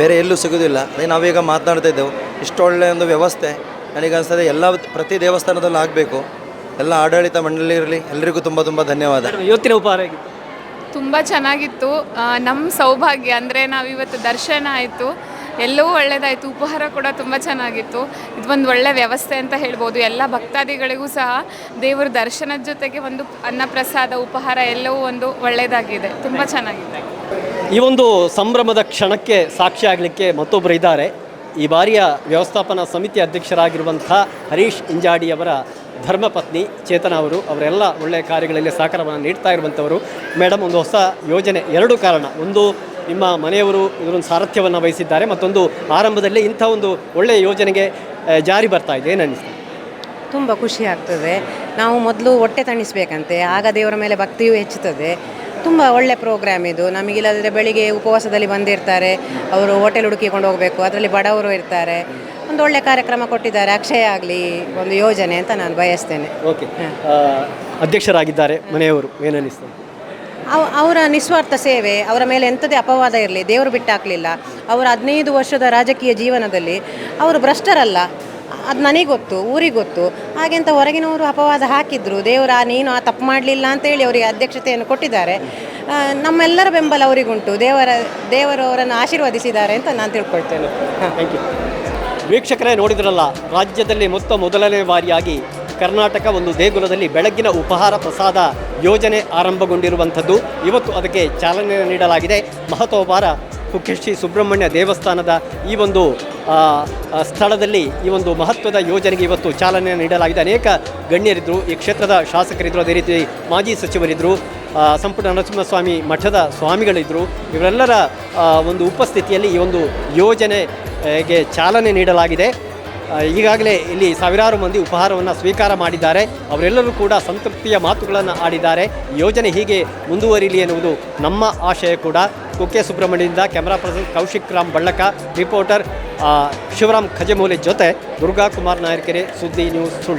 ಬೇರೆ ಎಲ್ಲೂ ಸಿಗೋದಿಲ್ಲ. ಅದೇ ನಾವೀಗ ಮಾತನಾಡ್ತಾ ಇದ್ದೆವು. ಇಷ್ಟು ಒಳ್ಳೆಯ ಒಂದು ವ್ಯವಸ್ಥೆ. ನನಗನ್ಸ್ತದೆ ಎಲ್ಲ ಪ್ರತಿ ದೇವಸ್ಥಾನದಲ್ಲೂ ಆಗಬೇಕು. ಎಲ್ಲ ಆಡಳಿತ ಮಂಡಳಿ ಇರಲಿ ಎಲ್ಲರಿಗೂ ತುಂಬ ತುಂಬ ಧನ್ಯವಾದ. ಇವತ್ತಿನ ಉಪಹಾರ ಹೇಗಿತ್ತು? ತುಂಬ ಚೆನ್ನಾಗಿತ್ತು. ನಮ್ಮ ಸೌಭಾಗ್ಯ ಅಂದರೆ ನಾವಿವತ್ತು ದರ್ಶನ ಆಯಿತು. ಎಲ್ಲವೂ ಒಳ್ಳೆಯದಾಯಿತು ಉಪಹಾರ ಕೂಡ ತುಂಬ ಚೆನ್ನಾಗಿತ್ತು. ಇದೊಂದು ಒಳ್ಳೆ ವ್ಯವಸ್ಥೆ ಅಂತ ಹೇಳ್ಬೋದು. ಎಲ್ಲ ಭಕ್ತಾದಿಗಳಿಗೂ ಸಹ ದೇವರ ದರ್ಶನದ ಜೊತೆಗೆ ಒಂದು ಅನ್ನಪ್ರಸಾದ ಉಪಹಾರ ಎಲ್ಲವೂ ಒಂದು ಒಳ್ಳೆಯದಾಗಿದೆ ತುಂಬ ಚೆನ್ನಾಗಿದೆ. ಈ ಒಂದು ಸಂಭ್ರಮದ ಕ್ಷಣಕ್ಕೆ ಸಾಕ್ಷಿಯಾಗಲಿಕ್ಕೆ ಮತ್ತೊಬ್ಬರು ಇದ್ದಾರೆ. ಈ ಬಾರಿಯ ವ್ಯವಸ್ಥಾಪನಾ ಸಮಿತಿ ಅಧ್ಯಕ್ಷರಾಗಿರುವಂಥ ಹರೀಶ್ ಇಂಜಾಡಿಯವರ ಧರ್ಮಪತ್ನಿ ಚೇತನ ಅವರು ಅವರೆಲ್ಲ ಒಳ್ಳೆಯ ಕಾರ್ಯಗಳಲ್ಲಿ ಸಹಕಾರವನ್ನು ನೀಡ್ತಾ ಇರುವಂಥವರು. ಮೇಡಮ್ ಒಂದು ಹೊಸ ಯೋಜನೆ, ಎರಡು ಕಾರಣ. ಒಂದು, ನಿಮ್ಮ ಮನೆಯವರು ಇದರೊಂದು ಸಾರಥ್ಯವನ್ನು ವಹಿಸಿದ್ದಾರೆ. ಮತ್ತೊಂದು, ಆರಂಭದಲ್ಲಿ ಇಂಥ ಒಂದು ಒಳ್ಳೆಯ ಯೋಜನೆಗೆ ಜಾರಿ ಬರ್ತಾ ಇದೆ. ಏನು ಅನ್ನಿಸ್ತದೆ ತುಂಬ ಖುಷಿ ಆಗ್ತದೆ. ನಾವು ಮೊದಲು ಹೊಟ್ಟೆ ತಣಿಸ್ಬೇಕಂತೆ. ಆಗ ದೇವರ ಮೇಲೆ ಭಕ್ತಿಯೂ ಹೆಚ್ಚುತ್ತದೆ. ತುಂಬ ಒಳ್ಳೆ ಪ್ರೋಗ್ರಾಮ್ ಇದು. ನಮಗಿಲ್ಲದಿದ್ರೆ ಬೆಳಿಗ್ಗೆ ಉಪವಾಸದಲ್ಲಿ ಬಂದಿರ್ತಾರೆ. ಅವರು ಹೋಟೆಲ್ ಹುಡುಕಿಕೊಂಡು ಹೋಗಬೇಕು ಅದರಲ್ಲಿ ಬಡವರು ಇರ್ತಾರೆ. ಒಂದು ಒಳ್ಳೆ ಕಾರ್ಯಕ್ರಮ ಕೊಟ್ಟಿದ್ದಾರೆ. ಅಕ್ಷಯ ಆಗಲಿ ಒಂದು ಯೋಜನೆ ಅಂತ ನಾನು ಬಯಸ್ತೇನೆ. ಓಕೆ ಅಧ್ಯಕ್ಷರಾಗಿದ್ದಾರೆ ಮನೆಯವರು. ಏನು ಅವ ಅವರ ನಿಸ್ವಾರ್ಥ ಸೇವೆ ಅವರ ಮೇಲೆ ಎಂಥದೇ ಅಪವಾದ ಇರಲಿ ದೇವರು ಬಿಟ್ಟಾಕಲಿಲ್ಲ. ಅವರ ಹದಿನೈದು ವರ್ಷದ ರಾಜಕೀಯ ಜೀವನದಲ್ಲಿ ಅವರು ಭ್ರಷ್ಟರಲ್ಲ. ಅದು ನನಗೆ ಗೊತ್ತು, ಊರಿಗೆ ಗೊತ್ತು. ಹಾಗೆಂತ ಹೊರಗಿನವರು ಅಪವಾದ ಹಾಕಿದ್ರು, ದೇವರ ನೀನು ಆ ತಪ್ಪು ಮಾಡಲಿಲ್ಲ ಅಂತೇಳಿ ಅವರಿಗೆ ಅಧ್ಯಕ್ಷತೆಯನ್ನು ಕೊಟ್ಟಿದ್ದಾರೆ. ನಮ್ಮೆಲ್ಲರ ಬೆಂಬಲ ಅವರಿಗುಂಟು. ದೇವರ, ದೇವರು ಅವರನ್ನು ಆಶೀರ್ವದಿಸಿದ್ದಾರೆ ಅಂತ ನಾನು ತಿಳ್ಕೊಳ್ತೇನೆ. ಥ್ಯಾಂಕ್ ಯು ವೀಕ್ಷಕರೇ ನೋಡಿದ್ರಲ್ಲ, ರಾಜ್ಯದಲ್ಲಿ ಮೊತ್ತ ಮೊದಲನೇ ಬಾರಿಯಾಗಿ ಕರ್ನಾಟಕ ಒಂದು ದೇಗುಲದಲ್ಲಿ ಬೆಳಗ್ಗಿನ ಉಪಹಾರ ಪ್ರಸಾದ ಯೋಜನೆ ಆರಂಭಗೊಂಡಿರುವಂಥದ್ದು. ಇವತ್ತು ಅದಕ್ಕೆ ಚಾಲನೆ ನೀಡಲಾಗಿದೆ. ಮಹತ್ವವಾರ ಕುಕ್ಕೆ ಶ್ರೀ ಸುಬ್ರಹ್ಮಣ್ಯ ದೇವಸ್ಥಾನದ ಈ ಒಂದು ಸ್ಥಳದಲ್ಲಿ ಈ ಒಂದು ಮಹತ್ವದ ಯೋಜನೆಗೆ ಇವತ್ತು ಚಾಲನೆ ನೀಡಲಾಗಿದೆ. ಅನೇಕ ಗಣ್ಯರಿದ್ದರು ಈ ಕ್ಷೇತ್ರದ ಶಾಸಕರಿದ್ದರು ಅದೇ ರೀತಿ ಮಾಜಿ ಸಚಿವರಿದ್ದರು ಸಂಪುಟ ನರಸಿಂಹಸ್ವಾಮಿ ಮಠದ ಸ್ವಾಮಿಗಳಿದ್ದರು ಇವರೆಲ್ಲರ ಒಂದು ಉಪಸ್ಥಿತಿಯಲ್ಲಿ ಈ ಒಂದು ಯೋಜನೆಗೆ ಚಾಲನೆ ನೀಡಲಾಗಿದೆ. ಈಗಾಗಲೇ ಇಲ್ಲಿ ಸಾವಿರಾರು ಮಂದಿ ಉಪಹಾರವನ್ನು ಸ್ವೀಕಾರ ಮಾಡಿದ್ದಾರೆ. ಅವರೆಲ್ಲರೂ ಕೂಡ ಸಂತೃಪ್ತಿಯ ಮಾತುಗಳನ್ನು ಆಡಿದ್ದಾರೆ. ಯೋಜನೆ ಹೀಗೆ ಮುಂದುವರಿಲಿ ಎನ್ನುವುದು ನಮ್ಮ ಆಶಯ ಕೂಡ. Kukke ಸುಬ್ರಹ್ಮಣ್ಯದಿಂದ camera person Kaushik Ram Ballaka, reporter Shivaram Khajamouli ಜೊತೆ ದುರ್ಗಾ ಕುಮಾರ್ ನಾಯರ್ಕೆರೆ ಸುದ್ದಿ ನ್ಯೂಸ್ ಸುಳ್ಳು.